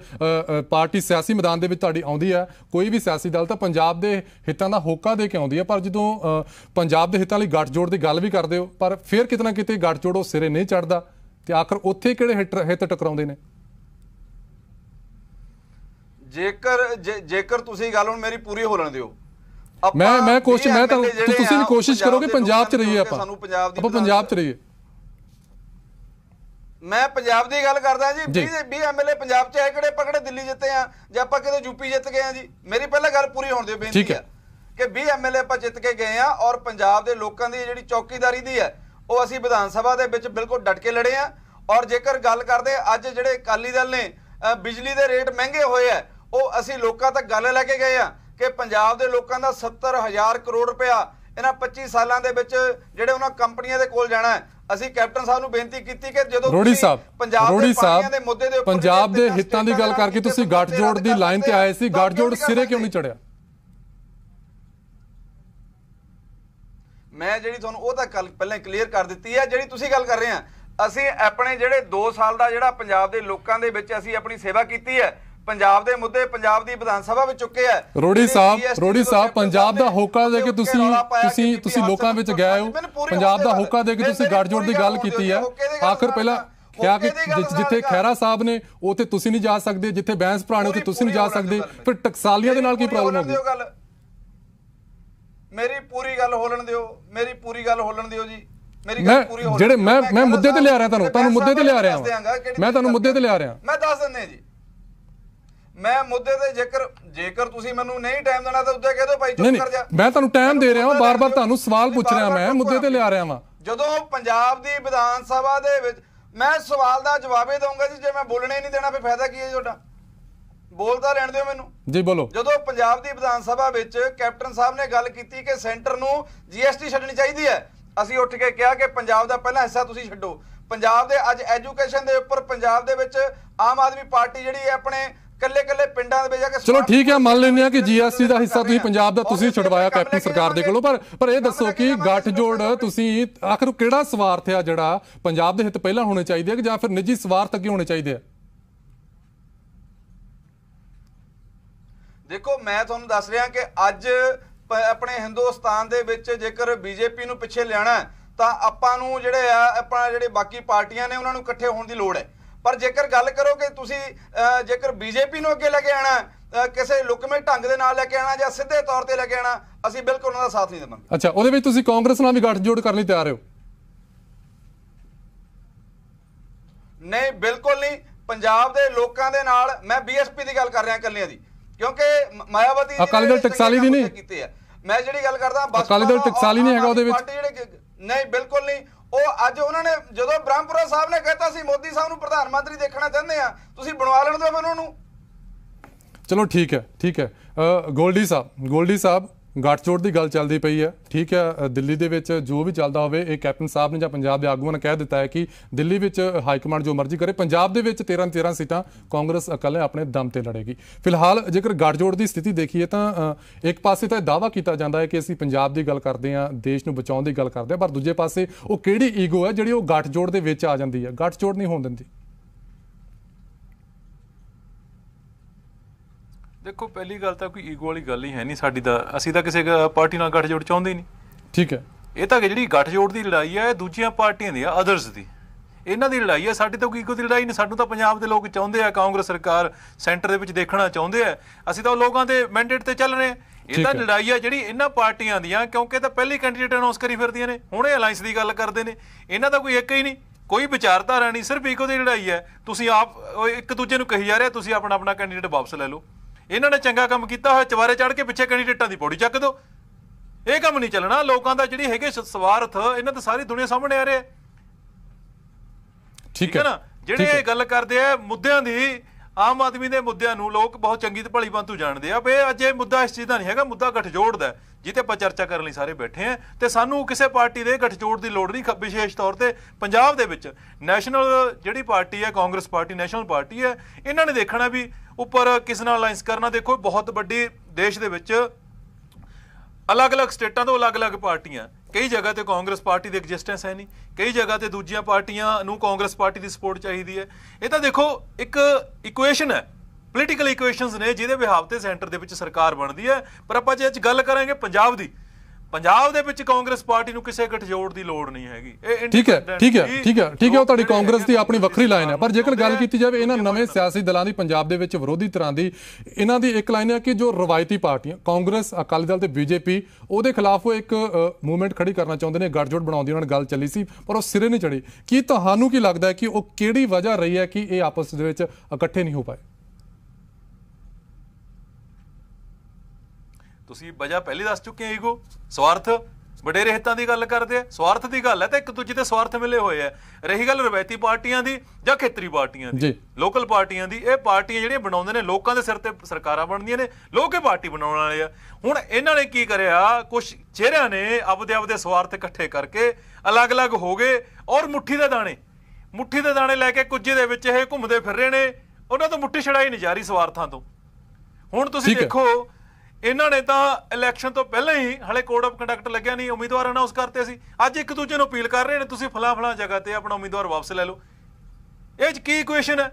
Speaker 1: ਪਾਰਟੀ ਸਿਆਸੀ ਮੈਦਾਨ ਦੇ ਵਿੱਚ ਤੁਹਾਡੀ ਆਉਂਦੀ ਹੈ ਕੋਈ ਵੀ ਸਿਆਸੀ ਦਲ ਤਾਂ ਪੰਜਾਬ ਦੇ ਹਿੱਤਾਂ ਦਾ ਹੋਕਾ ਦੇ ਕੇ ਆਉਂਦੀ ਹੈ। ਪਰ ਜਦੋਂ ਪੰਜਾਬ ਦੇ ਹਿੱਤਾਂ ਲਈ ਗੱਠਜੋੜ ਦੀ ਗੱਲ ਵੀ ਕਰਦੇ ਹੋ ਪਰ ਫਿਰ ਕਿਤੇ ਨਾ ਕਿਤੇ ਗੱਠਜੋੜ ਉਹ ਸਿਰੇ ਨਹੀਂ ਚੜਦਾ ਤੇ ਆਖਰ ਉੱਥੇ ਕਿਹੜੇ ਹਿੱਟ ਹਿੱਤ ਟਕਰਾਉਂਦੇ ਨੇ?
Speaker 8: ਜੇਕਰ ਜੇਕਰ ਤੁਸੀਂ ਗੱਲ ਹੁਣ ਮੇਰੀ ਪੂਰੀ ਹੋ ਲੈਣ ਦਿਓ।
Speaker 1: ਮੈਂ ਮੈਂ ਕੋਸ਼ਿਸ਼ ਮੈਂ
Speaker 8: ਜਿਹੜੇ
Speaker 1: ਤੁਸੀਂ ਵੀ ਕੋਸ਼ਿਸ਼ ਕਰੋ ਕਿ
Speaker 8: ਦੇ
Speaker 1: ਪੰਜਾਬ 'ਚ ਰਹੀਏ ਆਪਾਂ।
Speaker 8: ਸਾਨੂੰ ਪੰਜਾਬ ਦੀ
Speaker 1: ਆਪਾਂ ਪੰਜਾਬ 'ਚ ਰਹੀਏ।
Speaker 8: ਮੈਂ ਪੰਜਾਬ ਦੀ ਗੱਲ ਕਰਦਾ ਜੀ
Speaker 1: ਜੀ।
Speaker 8: 20 20 ਐਮਐਲਏ ਪੰਜਾਬ 'ਚ ਹੈ ਕਿਹੜੇ ਪਕੜੇ ਦਿੱਲੀ ਜਿੱਤੇ ਆ ਜਾਂ ਆਪਾਂ ਕਿਤੇ ਯੂਪੀ ਜਿੱਤ ਗਏ ਆ ਜੀ। ਮੇਰੀ ਪਹਿਲਾਂ ਗੱਲ ਪੂਰੀ ਹੋਣ ਦਿਓ ਬੇਨਤੀ।
Speaker 1: ਹੈ।
Speaker 8: ਕਿ 20 ਐਮਐਲਏ ਆਪਾਂ ਜਿੱਤ ਕੇ ਗਏ ਆ ਔਰ ਪੰਜਾਬ ਦੇ ਲੋਕਾਂ ਦੀ ਜਿਹੜੀ ਚੌਕੀਦਾਰੀ ਦੀ ਹੈ ਉਹ ਅਸੀਂ ਵਿਧਾਨ ਸਭਾ ਦੇ ਵਿੱਚ ਬਿਲਕੁਲ ਡਟ ਕੇ ਲੜੇ ਆ। ਔਰ ਜੇਕਰ ਗੱਲ ਕਰਦੇ ਅੱਜ ਜਿਹੜੇ ਅਕਾਲੀ ਦਲ ਨੇ ਬਿਜਲੀ ਦੇ ਰੇਟ ਮਹਿੰਗੇ ਹੋਏ ਆ ਉਹ ਅਸੀਂ ਲੋਕਾਂ ਤੱਕ ਗੱਲ ਲੈ ਕੇ ਗਏ ਆ ਕਿ ਪੰਜਾਬ ਦੇ ਲੋਕਾਂ ਦਾ 70000 ਕਰੋੜ ਰੁਪਇਆ ਇਹਨਾਂ 25 ਸਾਲਾਂ ਦੇ ਵਿੱਚ ਜਿਹੜੇ ਉਹਨਾਂ ਕੰਪਨੀਆਂ ਦੇ ਕੋਲ ਜਾਣਾ ਹੈ। ਅਸੀਂ ਕੈਪਟਨ ਸਾਹਿਬ ਨੂੰ ਬੇਨਤੀ ਕੀਤੀ ਕਿ ਜਦੋਂ
Speaker 1: ਰੋੜੀ ਸਾਹਿਬ
Speaker 8: ਪੰਜਾਬ ਦੇ
Speaker 1: ਰੋੜੀ
Speaker 8: ਦੇ ਮੁੱਦੇ ਦੇ
Speaker 1: ਸਾਹਿਬ
Speaker 8: ਉੱਪਰ
Speaker 1: ਪੰਜਾਬ ਦੇ ਹਿੱਤਾਂ ਦੀ ਗੱਲ ਕਰਕੇ ਤੁਸੀਂ ਗੱਠਜੋੜ ਦੀ ਲਾਈਨ ਤੇ ਆਏ ਸੀ ਗੱਠਜੋੜ ਸਿਰੇ ਕਿਉਂ ਨਹੀਂ ਚੜਿਆ
Speaker 8: ਮੈਂ ਜਿਹੜੀ ਤੁਹਾਨੂੰ ਉਹ ਤਾਂ ਕੱਲ ਪਹਿਲਾਂ ਕਲੀਅਰ ਕਰ ਦਿੱਤੀ ਹੈ ਜਿਹੜੀ ਤੁਸੀਂ ਗੱਲ ਕਰ ਰਹੇ ਆ ਅਸੀਂ ਆਪਣੇ ਜਿਹੜੇ 2 ਸਾਲ ਦਾ ਜਿਹੜਾ ਪੰਜਾਬ ਦੇ ਲੋਕਾਂ ਦੇ ਵਿੱਚ ਅਸੀਂ ਆਪਣੀ ਸੇਵਾ ਕੀਤੀ ਹੈ ਪੰਜਾਬ ਦੇ ਮੁੱਦੇ ਪੰਜਾਬ ਦੀ ਵਿਧਾਨ ਸਭਾ ਵਿੱਚ ਚੁੱਕੇ ਹੈ
Speaker 1: ਰੋੜੀ ਸਾਹਿਬ ਰੋੜੀ ਸਾਹਿਬ ਪੰਜਾਬ ਦਾ ਹੋਕਾ ਦੇ ਕੇ ਤੁਸੀਂ ਤੁਸੀਂ ਤੁਸੀਂ ਲੋਕਾਂ ਵਿੱਚ ਗਏ ਹੋ ਪੰਜਾਬ ਦਾ ਹੋਕਾ ਦੇ ਕੇ ਤੁਸੀਂ ਗੱਠਜੋੜ ਦੀ ਗੱਲ ਕੀਤੀ ਹੈ। ਆਖਰ ਪਹਿਲਾਂ ਕਿਹਾ ਕਿ ਜਿੱਥੇ ਖੈਰਾ ਸਾਹਿਬ ਨੇ ਉੱਥੇ ਤੁਸੀਂ ਨਹੀਂ ਜਾ ਸਕਦੇ ਜਿੱਥੇ ਬੈਂਸ ਭਰਾ ਨੇ ਉੱਥੇ ਤੁਸੀਂ ਨਹੀਂ ਜਾ ਸਕਦੇ। ਫਿਰ ਟਕਸਾਲੀਆਂ ਦੇ ਨਾਲ ਕੀ ਪ੍ਰੋਬਲਮ
Speaker 8: ਦਿਓ ਗੱਲ। ਮੇਰੀ ਪੂਰੀ ਗੱਲ ਹੋਲਣ ਦਿਓ ਮੇਰੀ ਪੂਰੀ ਗੱਲ ਹੋਲਣ ਦਿਓ ਜੀ। ਮੇਰੀ ਗੱਲ ਪੂਰੀ ਹੋਲਣ
Speaker 1: ਜਿਹੜੇ। ਮੈਂ ਮੈਂ ਮੁੱਦੇ ਤੇ ਲਿਆ ਰਿਹਾ ਤੁਹਾਨੂੰ ਤੁਹਾਨੂੰ ਮੁੱਦੇ ਤੇ ਲਿਆ ਰਿਹਾ ਮੈਂ ਤੁਹਾਨੂੰ ਮੁੱਦੇ ਤੇ ਲਿਆ ਰਿਹਾ।
Speaker 8: ਮੈਂ ਦੱਸ ਦਿੰਦੇ ਜੀ। ਮੈਂ ਮੁੱਦੇ ਤੇ ਜੇਕਰ ਜੇਕਰ ਤੁਸੀਂ ਮੈਨੂੰ ਨਹੀਂ ਟਾਈਮ ਦੇਣਾ ਤਾਂ ਉੱਤੇ ਕਹਿ ਦਿਓ ਭਾਈ ਚੁੱਪ ਕਰ ਜਾ।
Speaker 1: ਮੈਂ ਤੁਹਾਨੂੰ ਟਾਈਮ ਦੇ ਰਿਹਾ ਹਾਂ ਬਾਰ-ਬਾਰ। ਤੁਹਾਨੂੰ ਸਵਾਲ ਪੁੱਛ ਰਿਹਾ ਮੈਂ ਮੁੱਦੇ ਤੇ ਲਿਆ ਰਿਹਾ ਵਾਂ।
Speaker 8: ਜਦੋਂ ਪੰਜਾਬ ਦੀ ਵਿਧਾਨ ਸਭਾ ਦੇ ਵਿੱਚ ਮੈਂ ਸਵਾਲ ਦਾ ਜਵਾਬ ਹੀ ਦਊਂਗਾ ਜੀ ਜੇ ਮੈਂ ਬੋਲਣੇ ਹੀ ਨਹੀਂ ਦੇਣਾ ਫਿਰ ਫਾਇਦਾ ਕੀ ਹੈ ਤੁਹਾਡਾ? ਬੋਲਦਾ ਲੈਣ ਦਿਓ ਮੈਨੂੰ।
Speaker 1: ਜੀ ਬੋਲੋ।
Speaker 8: ਜਦੋਂ ਪੰਜਾਬ ਦੀ ਵਿਧਾਨ ਸਭਾ ਵਿੱਚ ਕੈਪਟਨ ਸਾਹਿਬ ਨੇ ਗੱਲ ਕੀਤੀ ਕਿ ਸੈਂਟਰ ਨੂੰ ਜੀਐਸਟੀ ਛੱਡਣੀ ਚਾਹੀਦੀ ਹੈ ਅਸੀਂ ਉੱਠ ਕੇ ਕਿਹਾ ਕਿ ਪੰਜਾਬ ਦਾ ਪਹਿਲਾ ਹਿੱਸਾ ਤੁਸੀਂ ਛੱਡੋ। ਪੰਜਾਬ ਦੇ ਅੱਜ ਐਜੂਕੇਸ਼ਨ ਦੇ ਉੱਪਰ ਪੰਜਾਬ ਦੇ ਵਿੱਚ ਆਮ ਆਦਮੀ ਪਾਰਟੀ ਜਿਹੜੀ ਹੈ ਆਪਣੇ ਕੱਲੇ ਕੱਲੇ ਪਿੰਡਾਂ ਦੇ ਵਿੱਚ ਜਾ ਕੇ
Speaker 1: ਚਲੋ ਠੀਕ ਹੈ ਮੰਨ ਲੈਂਦੇ ਆ ਕਿ ਜੀਐਸਟੀ ਦਾ ਹਿੱਸਾ ਤੁਸੀਂ ਪੰਜਾਬ ਦਾ ਤੁਸੀਂ ਛੁਡਵਾਇਆ ਕੈਪਟਨ ਸਰਕਾਰ ਦੇ ਕੋਲੋਂ ਪਰ ਪਰ ਇਹ ਦੱਸੋ ਕਿ
Speaker 8: ਕੇ
Speaker 1: ਗੱਠਜੋੜ ਤੁਸੀਂ ਆਖਰ ਕਿਹੜਾ ਸਵਾਰਥ ਆ ਜਿਹੜਾ ਪੰਜਾਬ ਦੇ ਹਿੱਤ ਪਹਿਲਾਂ ਹੋਣੇ ਚਾਹੀਦੇ ਆ ਕਿ ਜਾਂ ਫਿਰ ਨਿੱਜੀ ਸਵਾਰਥ ਅੱਗੇ ਹੋਣੇ ਚਾਹੀਦੇ ਆ?
Speaker 8: ਦੇਖੋ ਮੈਂ ਤੁਹਾਨੂੰ ਦੱਸ ਰਿਹਾ ਕਿ ਅੱਜ ਆਪਣੇ ਹਿੰਦੁਸਤਾਨ ਦੇ ਵਿੱਚ ਜੇਕਰ ਬੀਜੇਪੀ ਨੂੰ ਪਿੱਛੇ ਲਿਆਣਾ ਤਾਂ ਆਪਾਂ ਨੂੰ ਜਿਹੜੇ ਆ ਆਪਣਾ ਜਿਹੜੇ ਬਾਕੀ ਪਾਰਟੀਆਂ ਨੇ ਉਹਨਾਂ ਨੂੰ ਇਕੱਠੇ ਹੋਣ ਦੀ ਲੋੜ ਹੈ। ਪਰ ਜੇਕਰ ਗੱਲ ਕਰੋ ਕਿ ਤੁਸੀਂ ਜੇਕਰ ਬੀਜੇਪੀ ਨੂੰ ਅੱਗੇ ਲੈ ਕੇ ਆਣਾ ਕਿਸੇ ਲੁਕਵੇਂ ਢੰਗ ਦੇ ਨਾਲ ਲੈ ਕੇ ਆਣਾ ਜਾਂ ਸਿੱਧੇ ਤੌਰ ਤੇ ਲੈ ਕੇ ਆਣਾ ਅਸੀਂ ਬਿਲਕੁਲ ਉਹਨਾਂ ਦਾ ਸਾਥ ਨਹੀਂ ਦੇਵਾਂਗੇ।
Speaker 1: ਅੱਛਾ ਉਹਦੇ ਵਿੱਚ ਤੁਸੀਂ ਕਾਂਗਰਸ ਨਾਲ ਵੀ ਗੱਠਜੋੜ ਕਰਨ ਲਈ ਤਿਆਰ ਹੋ?
Speaker 8: ਨਹੀਂ ਬਿਲਕੁਲ ਨਹੀਂ। ਪੰਜਾਬ ਦੇ ਲੋਕਾਂ ਦੇ ਨਾਲ ਮੈਂ ਬੀਐਸਪੀ ਦੀ ਗੱਲ ਕਰ ਰਿਹਾ ਕੱਲਿਆਂ ਦੀ। ਕਿਉਂਕਿ ਮਾਇਆਵਤੀ
Speaker 1: ਅਕਾਲੀ ਦਲ ਟਕਸਾਲੀ ਦੀ ਨਹੀਂ?
Speaker 8: ਮੈਂ ਜਿਹੜੀ ਗੱਲ ਕਰਦਾ ਬਸਪਾ
Speaker 1: ਅਕਾਲੀ ਦਲ ਟਕਸਾਲੀ ਨਹੀਂ ਹੈਗਾ ਉਹਦੇ ਵਿੱਚ?
Speaker 8: ਨਹੀਂ ਬਿਲਕੁਲ ਨਹੀਂ ਉਹ ਅੱਜ ਉਹਨਾਂ ਨੇ ਜਦੋਂ ਬ੍ਰਹਮਪੁਰਾ ਸਾਹਿਬ ਨੇ ਕਹਿਤਾ ਸੀ ਮੋਦੀ ਸਾਹਿਬ ਨੂੰ ਪ੍ਰਧਾਨ ਮੰਤਰੀ ਦੇਖਣਾ ਚਾਹੁੰਦੇ ਆ ਤੁਸੀਂ ਬਣਵਾ ਲੈਣ ਦਿਓ ਮੈਨੂੰ ਉਹਨੂੰ
Speaker 1: ਚਲੋ ਠੀਕ ਹੈ ਠੀਕ ਹੈ ਗੋਲਡੀ ਸਾਹਿਬ ਗੋਲਡੀ ਸਾਹਿਬ ਗੱਠਜੋੜ ਦੀ ਗੱਲ ਚੱਲਦੀ ਪਈ ਹੈ। ਠੀਕ ਹੈ ਦਿੱਲੀ ਦੇ ਵਿੱਚ ਜੋ ਵੀ ਚੱਲਦਾ ਹੋਵੇ, ਇਹ ਕੈਪਟਨ ਸਾਹਿਬ ਨੇ ਜਾਂ ਪੰਜਾਬ ਦੇ ਆਗੂਆਂ ਨੇ ਕਹਿ ਦਿੱਤਾ ਹੈ ਕਿ ਦਿੱਲੀ ਵਿੱਚ ਹਾਈ ਕਮਾਂਡ ਜੋ ਮਰਜ਼ੀ ਕਰੇ, ਪੰਜਾਬ ਦੇ ਵਿੱਚ 13 13 ਸੀਟਾਂ ਕਾਂਗਰਸ ਇਕੱਲੇ ਆਪਣੇ ਦਮ ਤੇ ਲੜੇਗੀ। ਫਿਲਹਾਲ ਜੇਕਰ ਗੱਠਜੋੜ ਦੀ ਸਥਿਤੀ ਦੇਖੀਏ ਤਾਂ ਇੱਕ ਪਾਸੇ ਤਾਂ ਇਹ ਦਾਵਾ ਕੀਤਾ ਜਾਂਦਾ ਹੈ ਕਿ ਅਸੀਂ ਪੰਜਾਬ ਦੀ ਗੱਲ ਕਰਦੇ ਹਾਂ, ਦੇਸ਼ ਨੂੰ ਬਚਾਉਣ ਦੀ ਗੱਲ ਕਰਦੇ ਹਾਂ, ਪਰ ਦੂਜੇ ਪਾਸੇ ਉਹ ਕਿਹੜੀ ਈਗੋ ਹੈ ਜਿਹੜੀ ਉਹ ਗੱਠਜੋੜ ਦੇ ਵਿੱਚ ਆ ਜਾਂਦੀ ਹੈ? ਗੱਠਜੋੜ ਨਹੀਂ ਹੋਣ ਦਿੰਦੀ।
Speaker 9: ਦੇਖੋ ਪਹਿਲੀ ਗੱਲ ਤਾਂ ਕੋਈ ਈਗੋ ਵਾਲੀ ਗੱਲ ਹੀ ਹੈ ਨਹੀਂ ਸਾਡੀ ਤਾਂ। ਅਸੀਂ ਤਾਂ ਕਿਸੇ ਪਾਰਟੀ ਨਾਲ ਗੱਠਜੋੜ ਚਾਹੁੰਦੇ ਨਹੀਂ।
Speaker 1: ਠੀਕ ਹੈ।
Speaker 9: ਇਹ ਤਾਂ ਜਿਹੜੀ ਗੱਠਜੋੜ ਦੀ ਲੜਾਈ ਹੈ ਇਹ ਦੂਜੀਆਂ ਪਾਰਟੀਆਂ ਦੀ ਆ ਅਦਰਸ ਦੀ। ਇਹਨਾਂ ਦੀ ਲੜਾਈ ਹੈ ਸਾਡੀ ਤਾਂ ਕੋਈ ਈਗੋ ਦੀ ਲੜਾਈ ਨਹੀਂ। ਸਾਨੂੰ ਤਾਂ ਪੰਜਾਬ ਦੇ ਲੋਕ ਚਾਹੁੰਦੇ ਆ ਕਾਂਗਰਸ ਸਰਕਾਰ ਸੈਂਟਰ ਦੇ ਵਿੱਚ ਦੇਖਣਾ ਚਾਹੁੰਦੇ ਆ। ਅਸੀਂ ਤਾਂ ਲੋਕਾਂ ਦੇ ਮੈਂਡੇਟ ਤੇ ਚੱਲ ਰਹੇ ਆ। ਇਹ ਤਾਂ। ਲੜਾਈ ਹੈ ਜਿਹੜੀ ਇਹਨਾਂ ਪਾਰਟੀਆਂ ਦੀਆਂ ਕਿਉਂਕਿ ਤਾਂ ਪਹਿਲੀ ਕੈਂਡੀਡੇਟ ਅਨਾਉਂਸ ਕਰੀ ਫਿਰਦੀਆਂ ਨੇ। ਹੁਣ ਇਹ ਅਲਾਈਅੰਸ ਦੀ ਗੱਲ ਕਰਦੇ ਨੇ। ਇਹਨਾਂ ਦਾ ਕੋਈ ਇੱਕ ਹੀ ਨਹੀਂ। ਕੋਈ ਵਿਚਾਰਧਾਰਾ ਨਹੀਂ ਸਿਰਫ ਈਗੋ ਦੀ ਲੜਾਈ ਹੈ ਤੁਸੀਂ ਆਪ ਇੱਕ ਦੂਜੇ ਨੂੰ ਕਹੀ ਜਾ ਰਹੇ ਤੁਸੀਂ ਆਪਣਾ ਆਪਣਾ ਕੈਂਡੀਡੇਟ ਵਾਪਸ ਲੈ ਲਓ। ਇਹਨਾਂ ਨੇ ਚੰਗਾ ਕੰਮ ਕੀਤਾ ਹੋਇਆ ਚਵਾਰੇ ਚੜ ਕੇ ਪਿੱਛੇ ਕੈਂਡੀਡੇਟਾਂ ਦੀ ਪੌੜੀ ਚੱਕ ਦਿਓ ਇਹ ਕੰਮ ਨਹੀਂ ਚੱਲਣਾ ਲੋਕਾਂ ਦਾ ਜਿਹੜੀ ਹੈਗੇ ਸਵਾਰਥ ਇਹਨਾਂ ਤਾਂ ਸਾਰੀ ਦੁਨੀਆ ਸਾਹਮਣੇ ਆ ਰਿਹਾ।
Speaker 1: ਠੀਕ
Speaker 9: ਹੈ ਨਾ? ਜਿਹੜੇ। ਇਹ ਗੱਲ ਕਰਦੇ ਆ ਮੁੱਦਿਆਂ ਦੀ ਆਮ ਆਦਮੀ ਦੇ ਮੁੱਦਿਆਂ ਨੂੰ ਲੋਕ ਬਹੁਤ ਚੰਗੀ ਤੇ ਭਲੀ ਬੰਤੂ ਜਾਣਦੇ ਆ ਵੀ ਇਹ ਅੱਜ ਇਹ ਮੁੱਦਾ ਇਸ ਚੀਜ਼ ਦਾ ਨਹੀਂ ਹੈਗਾ ਮੁੱਦਾ ਗੱਠਜੋੜ ਦਾ ਜਿੱਤੇ ਆਪਾਂ ਚਰਚਾ ਕਰਨ ਲਈ ਸਾਰੇ ਬੈਠੇ ਆ। ਤੇ ਸਾਨੂੰ ਕਿਸੇ ਪਾਰਟੀ ਦੇ ਗੱਠਜੋੜ ਦੀ ਲੋੜ ਨਹੀਂ ਖ- ਵਿਸ਼ੇਸ਼ ਤੌਰ ਤੇ ਪੰਜਾਬ ਦੇ ਵਿੱਚ। ਨੈਸ਼ਨਲ ਜਿਹੜੀ ਪਾਰਟੀ ਹੈ ਕਾਂਗਰਸ ਪਾਰਟੀ ਨੈਸ਼ਨਲ ਪਾਰਟੀ ਹੈ ਇਹਨਾਂ ਨੇ ਦੇਖਣਾ ਵੀ ਉੱਪਰ ਕਿਸ ਨਾਲ ਅਲਾਈਅੰਸ ਕਰਨਾ? ਦੇਖੋ ਬਹੁਤ ਵੱਡੀ ਦੇਸ਼ ਦੇ ਵਿੱਚ ਅਲੱਗ-ਅਲੱਗ ਸਟੇਟਾਂ ਤੋਂ ਅਲੱਗ-ਅਲੱਗ ਪਾਰਟੀਆਂ। ਕਈ ਜਗ੍ਹਾ ਤੇ ਕਾਂਗਰਸ ਪਾਰਟੀ ਦੀ ਐਗਜ਼ਿਸਟੈਂਸ ਹੈ ਨਹੀਂ। ਕਈ ਜਗ੍ਹਾ ਤੇ ਦੂਜੀਆਂ ਪਾਰਟੀਆਂ ਨੂੰ ਕਾਂਗਰਸ ਪਾਰਟੀ ਦੀ ਸਪੋਰਟ ਚਾਹੀਦੀ ਹੈ। ਇਹ ਤਾਂ ਦੇਖੋ, ਇੱਕ ਇਕੁਏਸ਼ਨ ਹੈ। ਪੋਲੀਟੀਕਲ ਇਕੁਏਸ਼ਨਸ ਨੇ ਜਿਹਦੇ ਵਿਹਾਵ ਤੇ ਸੈਂਟਰ ਦੇ ਵਿੱਚ ਸਰਕਾਰ ਬਣਦੀ ਹੈ। ਪਰ ਆਪਾਂ ਜੇ ਅੱਜ ਗੱਲ ਕਰਾਂਗੇ ਪੰਜਾਬ ਦੀ ਪੰਜਾਬ ਦੇ ਵਿੱਚ ਕਾਂਗਰਸ ਪਾਰਟੀ ਨੂੰ ਕਿਸੇ ਗੱਠਜੋੜ ਦੀ ਲੋੜ ਨਹੀਂ ਹੈਗੀ। ਇਹ
Speaker 1: ਠੀਕ ਹੈ ਠੀਕ ਹੈ ਠੀਕ ਹੈ ਠੀਕ ਹੈ। ਉਹ ਤੁਹਾਡੀ ਕਾਂਗਰਸ ਦੀ ਆਪਣੀ ਵੱਖਰੀ ਲਾਈਨ ਹੈ। ਪਰ ਜੇਕਰ ਗੱਲ ਕੀਤੀ ਜਾਵੇ ਇਹਨਾਂ ਨਵੇਂ ਸਿਆਸੀ ਦਲਾਂ ਦੀ ਪੰਜਾਬ ਦੇ ਵਿੱਚ ਵਿਰੋਧੀ ਤਰ੍ਹਾਂ ਦੀ ਇਹਨਾਂ ਦੀ ਇੱਕ ਲਾਈਨ ਹੈ ਕਿ ਜੋ ਰਵਾਇਤੀ ਪਾਰਟੀਆਂ ਕਾਂਗਰਸ ਅਕਾਲੀ ਦਲ ਤੇ ਬੀਜੇਪੀ ਉਹਦੇ ਖਿਲਾਫ ਉਹ ਇੱਕ ਮੂਵਮੈਂਟ ਖੜੀ ਕਰਨਾ ਚਾਹੁੰਦੇ ਨੇ ਗੱਠਜੋੜ ਬਣਾਉਣ ਦੀ ਉਹਨਾਂ ਨਾਲ ਗੱਲ ਚੱਲੀ ਸੀ ਪਰ ਉਹ ਸਿਰੇ ਨਹੀਂ ਚੜੀ ਕੀ ਤੁਹਾਨੂੰ ਕੀ ਲੱਗਦਾ ਹੈ ਕਿ ਉਹ ਕਿਹੜੀ ਵਜ੍ਹਾ ਰਹੀ ਹੈ ਕਿ ਇਹ ਆਪਸ ਦੇ ਵਿੱਚ ਇਕੱਠੇ ਨਹੀਂ ਹੋ ਪਾਏ?
Speaker 9: ਤੁਸੀਂ ਵਜ੍ਹਾ ਪਹਿਲੇ ਦੱਸ ਚੁੱਕੇ ਆ ਈਗੋ ਸਵਾਰਥ। ਵਡੇਰੇ ਹਿੱਤਾਂ ਦੀ ਗੱਲ ਕਰਦੇ ਆ ਸਵਾਰਥ ਦੀ ਗੱਲ ਹੈ ਤਾਂ ਇੱਕ ਦੂਜੇ ਤੇ ਸਵਾਰਥ ਮਿਲੇ ਹੋਏ ਆ। ਰਹੀ ਗੱਲ ਰਵਾਇਤੀ ਪਾਰਟੀਆਂ ਦੀ ਜਾਂ ਖੇਤਰੀ ਪਾਰਟੀਆਂ ਦੀ। ਲੋਕਲ ਪਾਰਟੀਆਂ ਦੀ। ਇਹ ਪਾਰਟੀਆਂ ਜਿਹੜੀਆਂ ਬਣਾਉਂਦੇ ਨੇ ਲੋਕਾਂ ਦੇ ਸਿਰ ਤੇ ਸਰਕਾਰਾਂ ਬਣਦੀਆਂ ਨੇ ਲੋਕ ਇਹ ਪਾਰਟੀ ਬਣਾਉਣ ਵਾਲੇ ਆ। ਹੁਣ ਇਹਨਾਂ ਨੇ ਕੀ ਕਰਿਆ? ਕੁਝ ਚਿਹਰਿਆਂ ਨੇ ਆਪਦੇ ਆਪਦੇ ਸਵਾਰਥ ਇਕੱਠੇ ਕਰਕੇ ਅਲੱਗ-ਅਲੱਗ ਹੋ ਗਏ ਔਰ ਮੁੱਠੀ ਦੇ ਦਾਣੇ। ਮੁੱਠੀ ਦੇ ਦਾਣੇ ਲੈ ਕੇ ਕੁੱਜੇ ਦੇ ਵਿੱਚ ਇਹ ਘੁੰਮਦੇ ਫਿਰ ਰਹੇ ਨੇ। ਉਹਨਾਂ ਤੋਂ ਮੁੱਠੀ ਛੜਾਈ ਨਹੀਂ ਜਾ ਰਹੀ ਸਵਾਰਥਾਂ ਤੋਂ। ਹੁਣ ਤੁਸੀਂ
Speaker 1: ਹੈ।
Speaker 9: ਦੇਖੋ ਇਹਨਾਂ ਨੇ ਤਾਂ ਇਲੈਕਸ਼ਨ ਤੋਂ ਪਹਿਲਾਂ ਹੀ ਹਲੇ ਕੋਡ ਆਫ ਕੰਡਕਟ ਲੱਗਿਆ ਨਹੀਂ, ਉਮੀਦਵਾਰ ਅਨਾਉਂਸ ਕਰਤੇ ਸੀ ਅੱਜ ਇੱਕ ਦੂਜੇ ਨੂੰ ਅਪੀਲ ਕਰ ਰਹੇ ਨੇ, ਤੁਸੀਂ ਫਲਾਂ ਫਲਾਂ ਜਗ੍ਹਾ ਤੇ ਆਪਣਾ ਉਮੀਦਵਾਰ ਵਾਪਸ ਲੈ ਲਓ। ਇਹ 'ਚ ਕੀ ਇਕੁਏਸ਼ਨ ਹੈ?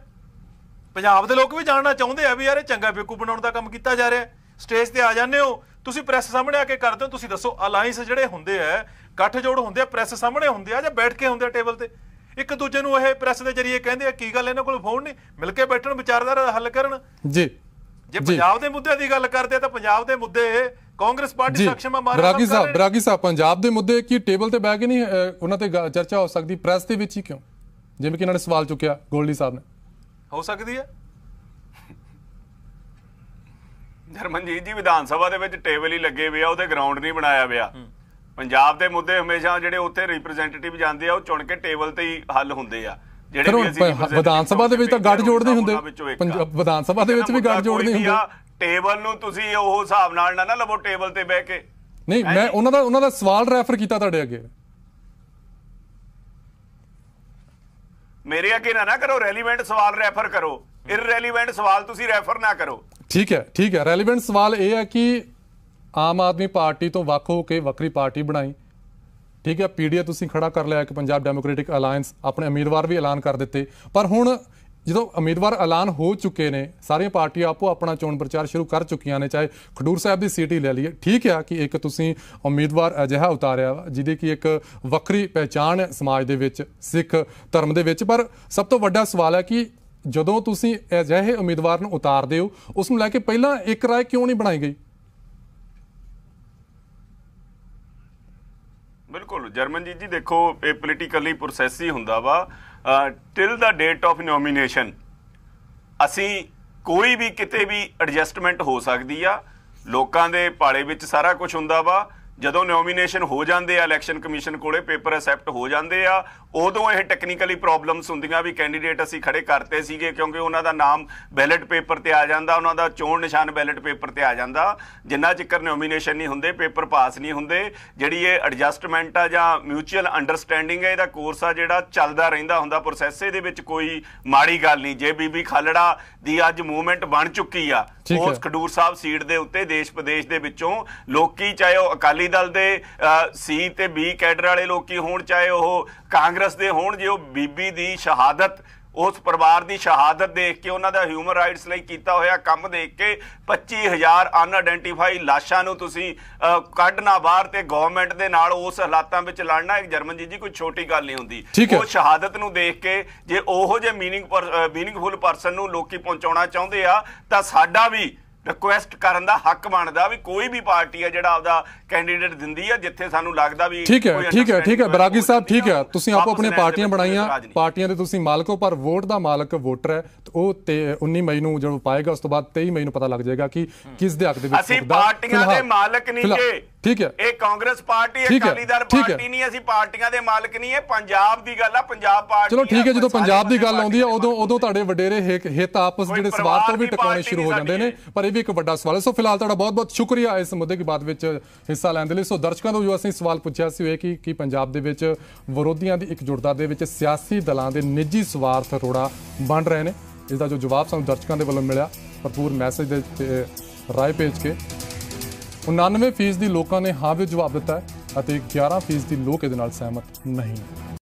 Speaker 9: ਪੰਜਾਬ ਦੇ ਲੋਕ ਵੀ ਜਾਣਨਾ ਚਾਹੁੰਦੇ ਆ ਵੀ ਯਾਰ ਇਹ ਚੰਗਾ ਬੇਕੂ ਬਣਾਉਣ ਦਾ ਕੰਮ ਕੀਤਾ ਜਾ ਰਿਹਾ ਸਟੇਜ ਤੇ ਆ ਜਾਂਦੇ ਹੋ, ਤੁਸੀਂ ਪ੍ਰੈਸ ਸਾਹਮਣੇ ਆ ਕੇ ਕਰਦੇ ਹੋ, ਤੁਸੀਂ ਦੱਸੋ ਅਲਾਈਅੰਸ ਜਿਹੜੇ ਹੁੰਦੇ ਆ, ਗੱਠਜੋੜ ਹੁੰਦੇ ਆ ਪ੍ਰੈਸ ਸਾਹਮਣੇ ਹੁੰਦੇ ਆ ਜਾਂ ਬੈਠ ਕੇ ਹੁੰਦੇ ਆ ਟੇਬਲ ਤੇ? ਇੱਕ ਦੂਜੇ ਨੂੰ ਇਹ ਪ੍ਰੈਸ ਦੇ ਜਰੀਏ ਕਹਿੰਦੇ ਆ, ਕੀ ਗੱਲ ਇਹਨਾਂ ਕੋਲ ਫੋਨ ਨਹੀਂ? ਮਿਲ ਕੇ ਬੈਠਣ, ਵਿਚਾਰਧਾਰਾ ਹੱਲ ਕਰਨ।
Speaker 1: ਜੀ।
Speaker 9: ਜੇ। ਪੰਜਾਬ ਦੇ ਮੁੱਦਿਆਂ ਦੀ ਗੱਲ ਕਰਦੇ ਤਾਂ ਪੰਜਾਬ ਦੇ ਮੁੱਦੇ ਕਾਂਗਰਸ ਪਾਰਟੀ
Speaker 1: ਜੀ
Speaker 9: ਸક્ષਮ ਆ ਮਾਰਾ
Speaker 1: ਬਰਾਗੀ ਸਾਹਿਬ ਬਰਾਗੀ ਸਾਹਿਬ ਪੰਜਾਬ ਦੇ ਮੁੱਦੇ ਕੀ ਟੇਬਲ ਤੇ ਬਹਿ ਕੇ ਨਹੀਂ ਉਹਨਾਂ ਤੇ ਚਰਚਾ ਹੋ ਸਕਦੀ ਪ੍ਰੈਸ ਦੇ ਵਿੱਚ ਹੀ ਕਿਉਂ? ਜਿਵੇਂ ਕਿ ਇਹਨਾਂ ਨੇ ਸਵਾਲ ਚੁੱਕਿਆ ਗੋਲਡੀ ਸਾਹਿਬ ਨੇ।
Speaker 9: ਹੋ ਸਕਦੀ ਹੈ?
Speaker 7: ਜਰਮਨਜੀਤ ਜੀ ਵਿਧਾਨ ਸਭਾ ਦੇ ਵਿੱਚ ਟੇਬਲ ਹੀ ਲੱਗੇ ਹੋਏ ਆ ਉਹਦੇ ਗਰਾਊਂਡ ਨਹੀਂ ਬਣਾਇਆ ਹੋਇਆ। ਪੰਜਾਬ ਦੇ ਮੁੱਦੇ ਹਮੇਸ਼ਾ ਜਿਹੜੇ ਉੱਥੇ ਰਿਪਰੈਜ਼ੈਂਟੇਟਿਵ ਜਾਂਦੇ ਆ ਉਹ ਚੁਣ ਕੇ ਟੇਬਲ ਤੇ ਹੀ ਹੱਲ ਹੁੰਦੇ ਆ। ਜਿਹੜੇ ਵੀ ਅਸੀਂ
Speaker 1: ਵਿਧਾਨ ਸਭਾ ਦੇ ਵਿੱਚ ਤਾਂ ਗੱਠ ਜੋੜ ਨਹੀਂ ਹੁੰਦੇ। ਵਿਧਾਨ ਸਭਾ ਦੇ ਵਿੱਚ ਵੀ ਗੱਠ ਜੋੜ ਨਹੀਂ ਹੁੰਦੇ।
Speaker 7: ਟੇਬਲ ਨੂੰ ਤੁਸੀਂ ਉਹ ਹਿਸਾਬ ਨਾਲ ਨਾ ਨਾ ਲਵੋ ਟੇਬਲ ਤੇ ਬਹਿ ਕੇ।
Speaker 1: ਨਹੀਂ ਮੈਂ ਉਹਨਾਂ ਦਾ ਉਹਨਾਂ ਦਾ ਸਵਾਲ ਰੈਫਰ ਕੀਤਾ ਤੁਹਾਡੇ ਅੱਗੇ।
Speaker 7: ਮੇਰੇ ਅੱਗੇ ਨਾ ਨਾ ਕਰੋ ਰੈਲੀਵੈਂਟ ਸਵਾਲ ਰੈਫਰ ਕਰੋ। ਇਰਰੈਲੀਵੈਂਟ ਸਵਾਲ ਤੁਸੀਂ ਰੈਫਰ ਨਾ ਕਰੋ।
Speaker 1: ਠੀਕ ਹੈ ਠੀਕ ਹੈ। ਰੈਲੇਵੈਂਟ ਸਵਾਲ ਇਹ ਹੈ ਕਿ ਆਮ ਆਦਮੀ ਪਾਰਟੀ ਤੋਂ ਵੱਖ ਹੋ ਕੇ ਵੱਖਰੀ ਪਾਰਟੀ ਬਣਾਈ। ਠੀਕ ਹੈ ਪੀਡੀਏ ਤੁਸੀਂ ਖੜਾ ਕਰ ਲਿਆ ਕਿ ਪੰਜਾਬ ਡੈਮੋਕ੍ਰੈਟਿਕ ਅਲਾਈਅੰਸ ਆਪਣੇ ਉਮੀਦਵਾਰ ਵੀ ਐਲਾਨ ਕਰ ਦਿੱਤੇ। ਪਰ ਹੁਣ ਜਦੋਂ ਉਮੀਦਵਾਰ ਐਲਾਨ ਹੋ ਚੁੱਕੇ ਨੇ, ਸਾਰੀਆਂ ਪਾਰਟੀਆਂ ਆਪੋ ਆਪਣਾ ਚੋਣ ਪ੍ਰਚਾਰ ਸ਼ੁਰੂ ਕਰ ਚੁੱਕੀਆਂ ਨੇ, ਚਾਹੇ ਖਡੂਰ ਸਾਹਿਬ ਦੀ ਸੀਟ ਹੀ ਲੈ ਲਈਏ। ਠੀਕ ਆ ਕਿ ਇੱਕ ਤੁਸੀਂ ਉਮੀਦਵਾਰ ਅਜਿਹਾ ਉਤਾਰਿਆ ਵਾ ਜਿਹਦੀ ਕਿ ਇੱਕ ਵੱਖਰੀ ਪਹਿਚਾਣ ਹੈ ਸਮਾਜ ਦੇ ਵਿੱਚ, ਸਿੱਖ ਧਰਮ ਦੇ ਵਿੱਚ। ਪਰ ਸਭ ਤੋਂ ਵੱਡਾ ਸਵਾਲ ਹੈ ਕਿ ਜਦੋਂ ਤੁਸੀਂ ਅਜਿਹੇ ਉਮੀਦਵਾਰ ਨੂੰ ਉਤਾਰਦੇ ਹੋ, ਉਸ ਨੂੰ ਲੈ ਕੇ ਪਹਿਲਾਂ ਇੱਕ ਰਾਏ ਕਿਉਂ ਨਹੀਂ ਬਣਾਈ ਗਈ?
Speaker 7: ਬਿਲਕੁਲ ਜਰਮਨਜੀਤ ਜੀ ਦੇਖੋ, ਇਹ ਪੋਲੀਟੀਕਲੀ ਪ੍ਰੋਸੈਸ ਹੀ ਹੁੰਦਾ ਵਾ। Till the date of nomination ਅਸੀਂ ਕੋਈ ਵੀ ਕਿਤੇ ਵੀ ਐਡਜਸਟਮੈਂਟ ਹੋ ਸਕਦੀ ਆ। ਲੋਕਾਂ ਦੇ ਪਾਲੇ ਵਿੱਚ ਸਾਰਾ ਕੁਝ ਹੁੰਦਾ ਵਾ। ਜਦੋਂ ਨੋਮੀਨੇਸ਼ਨ ਹੋ ਜਾਂਦੇ ਆ ਇਲੈਕਸ਼ਨ ਕਮਿਸ਼ਨ ਕੋਲੇ ਪੇਪਰ ਅਸੈਪਟ ਹੋ ਜਾਂਦੇ ਆ ਉਦੋਂ ਇਹ ਟੈਕਨੀਕਲੀ ਪ੍ਰੋਬਲਮਸ ਹੁੰਦੀਆਂ ਵੀ ਕੈਂਡੀਡੇਟ ਅਸੀਂ ਖੜੇ ਕਰਤੇ ਸੀਗੇ ਕਿਉਂਕਿ ਉਹਨਾਂ ਦਾ ਨਾਮ ਬੈਲਟ ਪੇਪਰ ਤੇ ਆ ਜਾਂਦਾ ਉਹਨਾਂ ਦਾ ਚੋਣ ਨਿਸ਼ਾਨ ਬੈਲਟ ਪੇਪਰ ਤੇ ਆ ਜਾਂਦਾ ਜਿੰਨਾ ਚਿਕਰ ਨੋਮੀਨੇਸ਼ਨ ਨਹੀਂ ਹੁੰਦੇ ਪੇਪਰ ਪਾਸ ਨਹੀਂ ਹੁੰਦੇ ਜਿਹੜੀ ਇਹ ਐਡਜਸਟਮੈਂਟ ਆ ਜਾਂ ਮਿਊਚੁਅਲ ਅੰਡਰਸਟੈਂਡਿੰਗ ਹੈ ਇਹਦਾ ਕੋਰਸ ਆ ਜਿਹੜਾ ਚੱਲਦਾ ਰਹਿੰਦਾ ਹੁੰਦਾ ਪ੍ਰੋਸੈਸ ਇਹਦੇ ਵਿੱਚ ਕੋਈ ਮਾੜੀ ਗੱਲ ਨਹੀਂ ਜੇ ਬੀਬੀ ਖਾਲੜਾ ਦੀ ਅੱਜ ਮੂਵਮੈਂਟ ਬਣ ਚੁੱਕੀ ਆ। ਉਸ ਖਡੂਰ ਸਾਹਿਬ ਸੀਟ ਦੇ ਉੱਤੇ ਦੇਸ਼ ਵਿਦੇਸ਼ ਦੇ ਵਿੱਚੋਂ ਲੋਕੀ ਚਾਹੇ ਉਹ ਅਕਾਲੀ ਦਲ ਦੇ ਸੀ ਤੇ ਬੀ ਕੈਡਰ ਵਾਲੇ ਲੋਕੀ ਹੋਣ ਚਾਹੇ ਉਹ ਕਾਂਗਰਸ ਦੇ ਹੋਣ ਜੇ ਉਹ ਬੀਬੀ ਦੀ ਸ਼ਹਾਦਤ ਉਸ ਪਰਿਵਾਰ ਦੀ ਸ਼ਹਾਦਤ ਦੇਖ ਕੇ ਉਹਨਾਂ ਦਾ ਹਿਊਮਨ ਰਾਈਟਸ ਲਈ ਕੀਤਾ ਹੋਇਆ ਕੰਮ ਦੇਖ ਕੇ 25000 ਅਨਆਇਡੈਂਟੀਫਾਈ ਲਾਸ਼ਾਂ ਨੂੰ ਤੁਸੀਂ ਕੱਢਣਾ ਬਾਹਰ ਤੇ ਗਵਰਨਮੈਂਟ ਦੇ ਨਾਲ ਉਸ ਹਾਲਾਤਾਂ ਵਿੱਚ ਲੜਨਾ ਇੱਕ ਜਰਮਨ ਜੀ ਜੀ ਕੋਈ ਛੋਟੀ ਗੱਲ ਨਹੀਂ ਹੁੰਦੀ। ਉਹ ਸ਼ਹਾਦਤ ਨੂੰ ਦੇਖ ਕੇ ਜੇ ਉਹੋ ਜਿਹੇ ਮੀਨਿੰਗ ਮੀਨਿੰਗਫੁਲ ਪਰਸਨ ਨੂੰ ਲੋਕੀ ਪਹੁੰਚਾਉਣਾ ਚਾਹੁੰਦੇ ਆ ਤਾਂ ਸਾਡਾ ਵੀ ਰਿਕੁਐਸਟ ਕਰਨ ਦਾ ਹੱਕ ਬਣਦਾ ਵੀ ਕੋਈ ਵੀ ਪਾਰਟੀ ਆ ਜਿਹੜਾ ਆਪਦਾ ਕੈਂਡੀਡੇਟ ਦਿੰਦੀ ਆ ਜਿੱਥੇ ਸਾਨੂੰ ਲੱਗਦਾ ਵੀ
Speaker 1: ਠੀਕ ਹੈ ਠੀਕ ਹੈ ਠੀਕ ਹੈ। ਬਰਾਗੀ ਸਾਹਿਬ ਠੀਕ ਹੈ। ਤੁਸੀਂ ਆਪੋ ਆਪਣੀਆਂ ਪਾਰਟੀਆਂ ਬਣਾਈਆਂ। ਪਾਰਟੀਆਂ ਦੇ ਤੁਸੀਂ ਮਾਲਕ ਹੋ ਪਰ ਵੋਟ ਦਾ ਮਾਲਕ ਵੋਟਰ ਹੈ। ਉਹ ਤੇ 19 ਮਈ ਨੂੰ ਜਦੋਂ ਪਾਏਗਾ ਉਸ ਤੋਂ ਬਾਅਦ 23 ਮਈ ਨੂੰ ਪਤਾ ਲੱਗ ਜਾਏਗਾ ਕਿ ਕਿਸ ਦੇ ਹੱਕ ਦੇ ਵਿੱਚ
Speaker 7: ਅਸੀਂ ਪਾਰਟੀਆਂ ਦੇ ਮਾਲਕ ਨਹੀਂ ਜੇ।
Speaker 1: ਠੀਕ ਹੈ।
Speaker 7: ਇਹ ਕਾਂਗਰਸ ਪਾਰਟੀ ਅਕਾਲੀ ਦਲ। ਪਾਰਟੀ ਨਹੀਂ ਅਸੀਂ ਪਾਰਟੀਆਂ ਦੇ ਮਾਲਕ ਨਹੀਂ ਇਹ ਪੰਜਾਬ ਦੀ ਗੱਲ ਆ ਪੰਜਾਬ ਪਾਰਟੀ
Speaker 1: ਚਲੋ ਠੀਕ ਹੈ ਜਦੋਂ ਪੰਜਾਬ ਦੀ ਗੱਲ ਆਉਂਦੀ ਹੈ ਉਦੋਂ ਉਦੋਂ ਤੁਹਾਡੇ ਵਡੇਰੇ ਹਿੱਤ ਆਪਸ ਜਿਹੜੇ ਸਵਾਲ ਤੋਂ ਵੀ
Speaker 7: ਪਾਰਟੀ
Speaker 1: ਸ਼ੁਰੂ ਹੋ ਜਾਂਦੇ ਨੇ ਪਰ ਇਹ ਵੀ ਇੱਕ ਵੱਡਾ ਸਵਾਲ ਹੈ। ਸੋ ਫਿਲਹਾਲ ਤੁਹਾਡਾ ਬਹੁਤ ਬਹੁਤ ਸ਼ੁਕਰੀਆ ਇਸ ਮੁੱਦੇ ਦੀ ਬਾਤ ਵਿੱਚ ਹਿੱਸਾ ਲੈਣ ਦੇ ਲਈ। ਸੋ ਦਰਸ਼ਕਾਂ ਤੋਂ ਜੋ ਅਸੀਂ ਸਵਾਲ ਪੁੱਛਿਆ ਸੀ ਉਹ ਇਹ ਕਿ ਕੀ ਪੰਜਾਬ ਦੇ ਵਿੱਚ ਵਿਰੋਧੀਆਂ ਦੀ ਇਕਜੁੱਟਤਾ ਦੇ ਵਿੱਚ ਸਿਆਸੀ ਦਲਾਂ ਦੇ ਨਿੱਜੀ ਸਵਾਰਥ ਰੋੜਾ ਬਣ ਰਹੇ ਨੇ। ਇਸ ਦਾ ਜੋ ਜਵਾਬ ਸਾਨੂੰ ਦਰਸ਼ਕਾਂ ਦੇ ਵੱਲੋਂ ਮਿਲਿਆ। ਭਰਪੂਰ ਮੈਸੇਜ ਦੇ ਰਾਏ ਭੇਜ ਕੇ 99% ਲੋਕਾਂ ਨੇ ਹਾਂ ਵਿੱਚ ਜਵਾਬ ਦਿੱਤਾ ਅਤੇ 11% ਲੋਕ ਇਹਦੇ ਨਾਲ ਸਹਿਮਤ ਨਹੀਂ।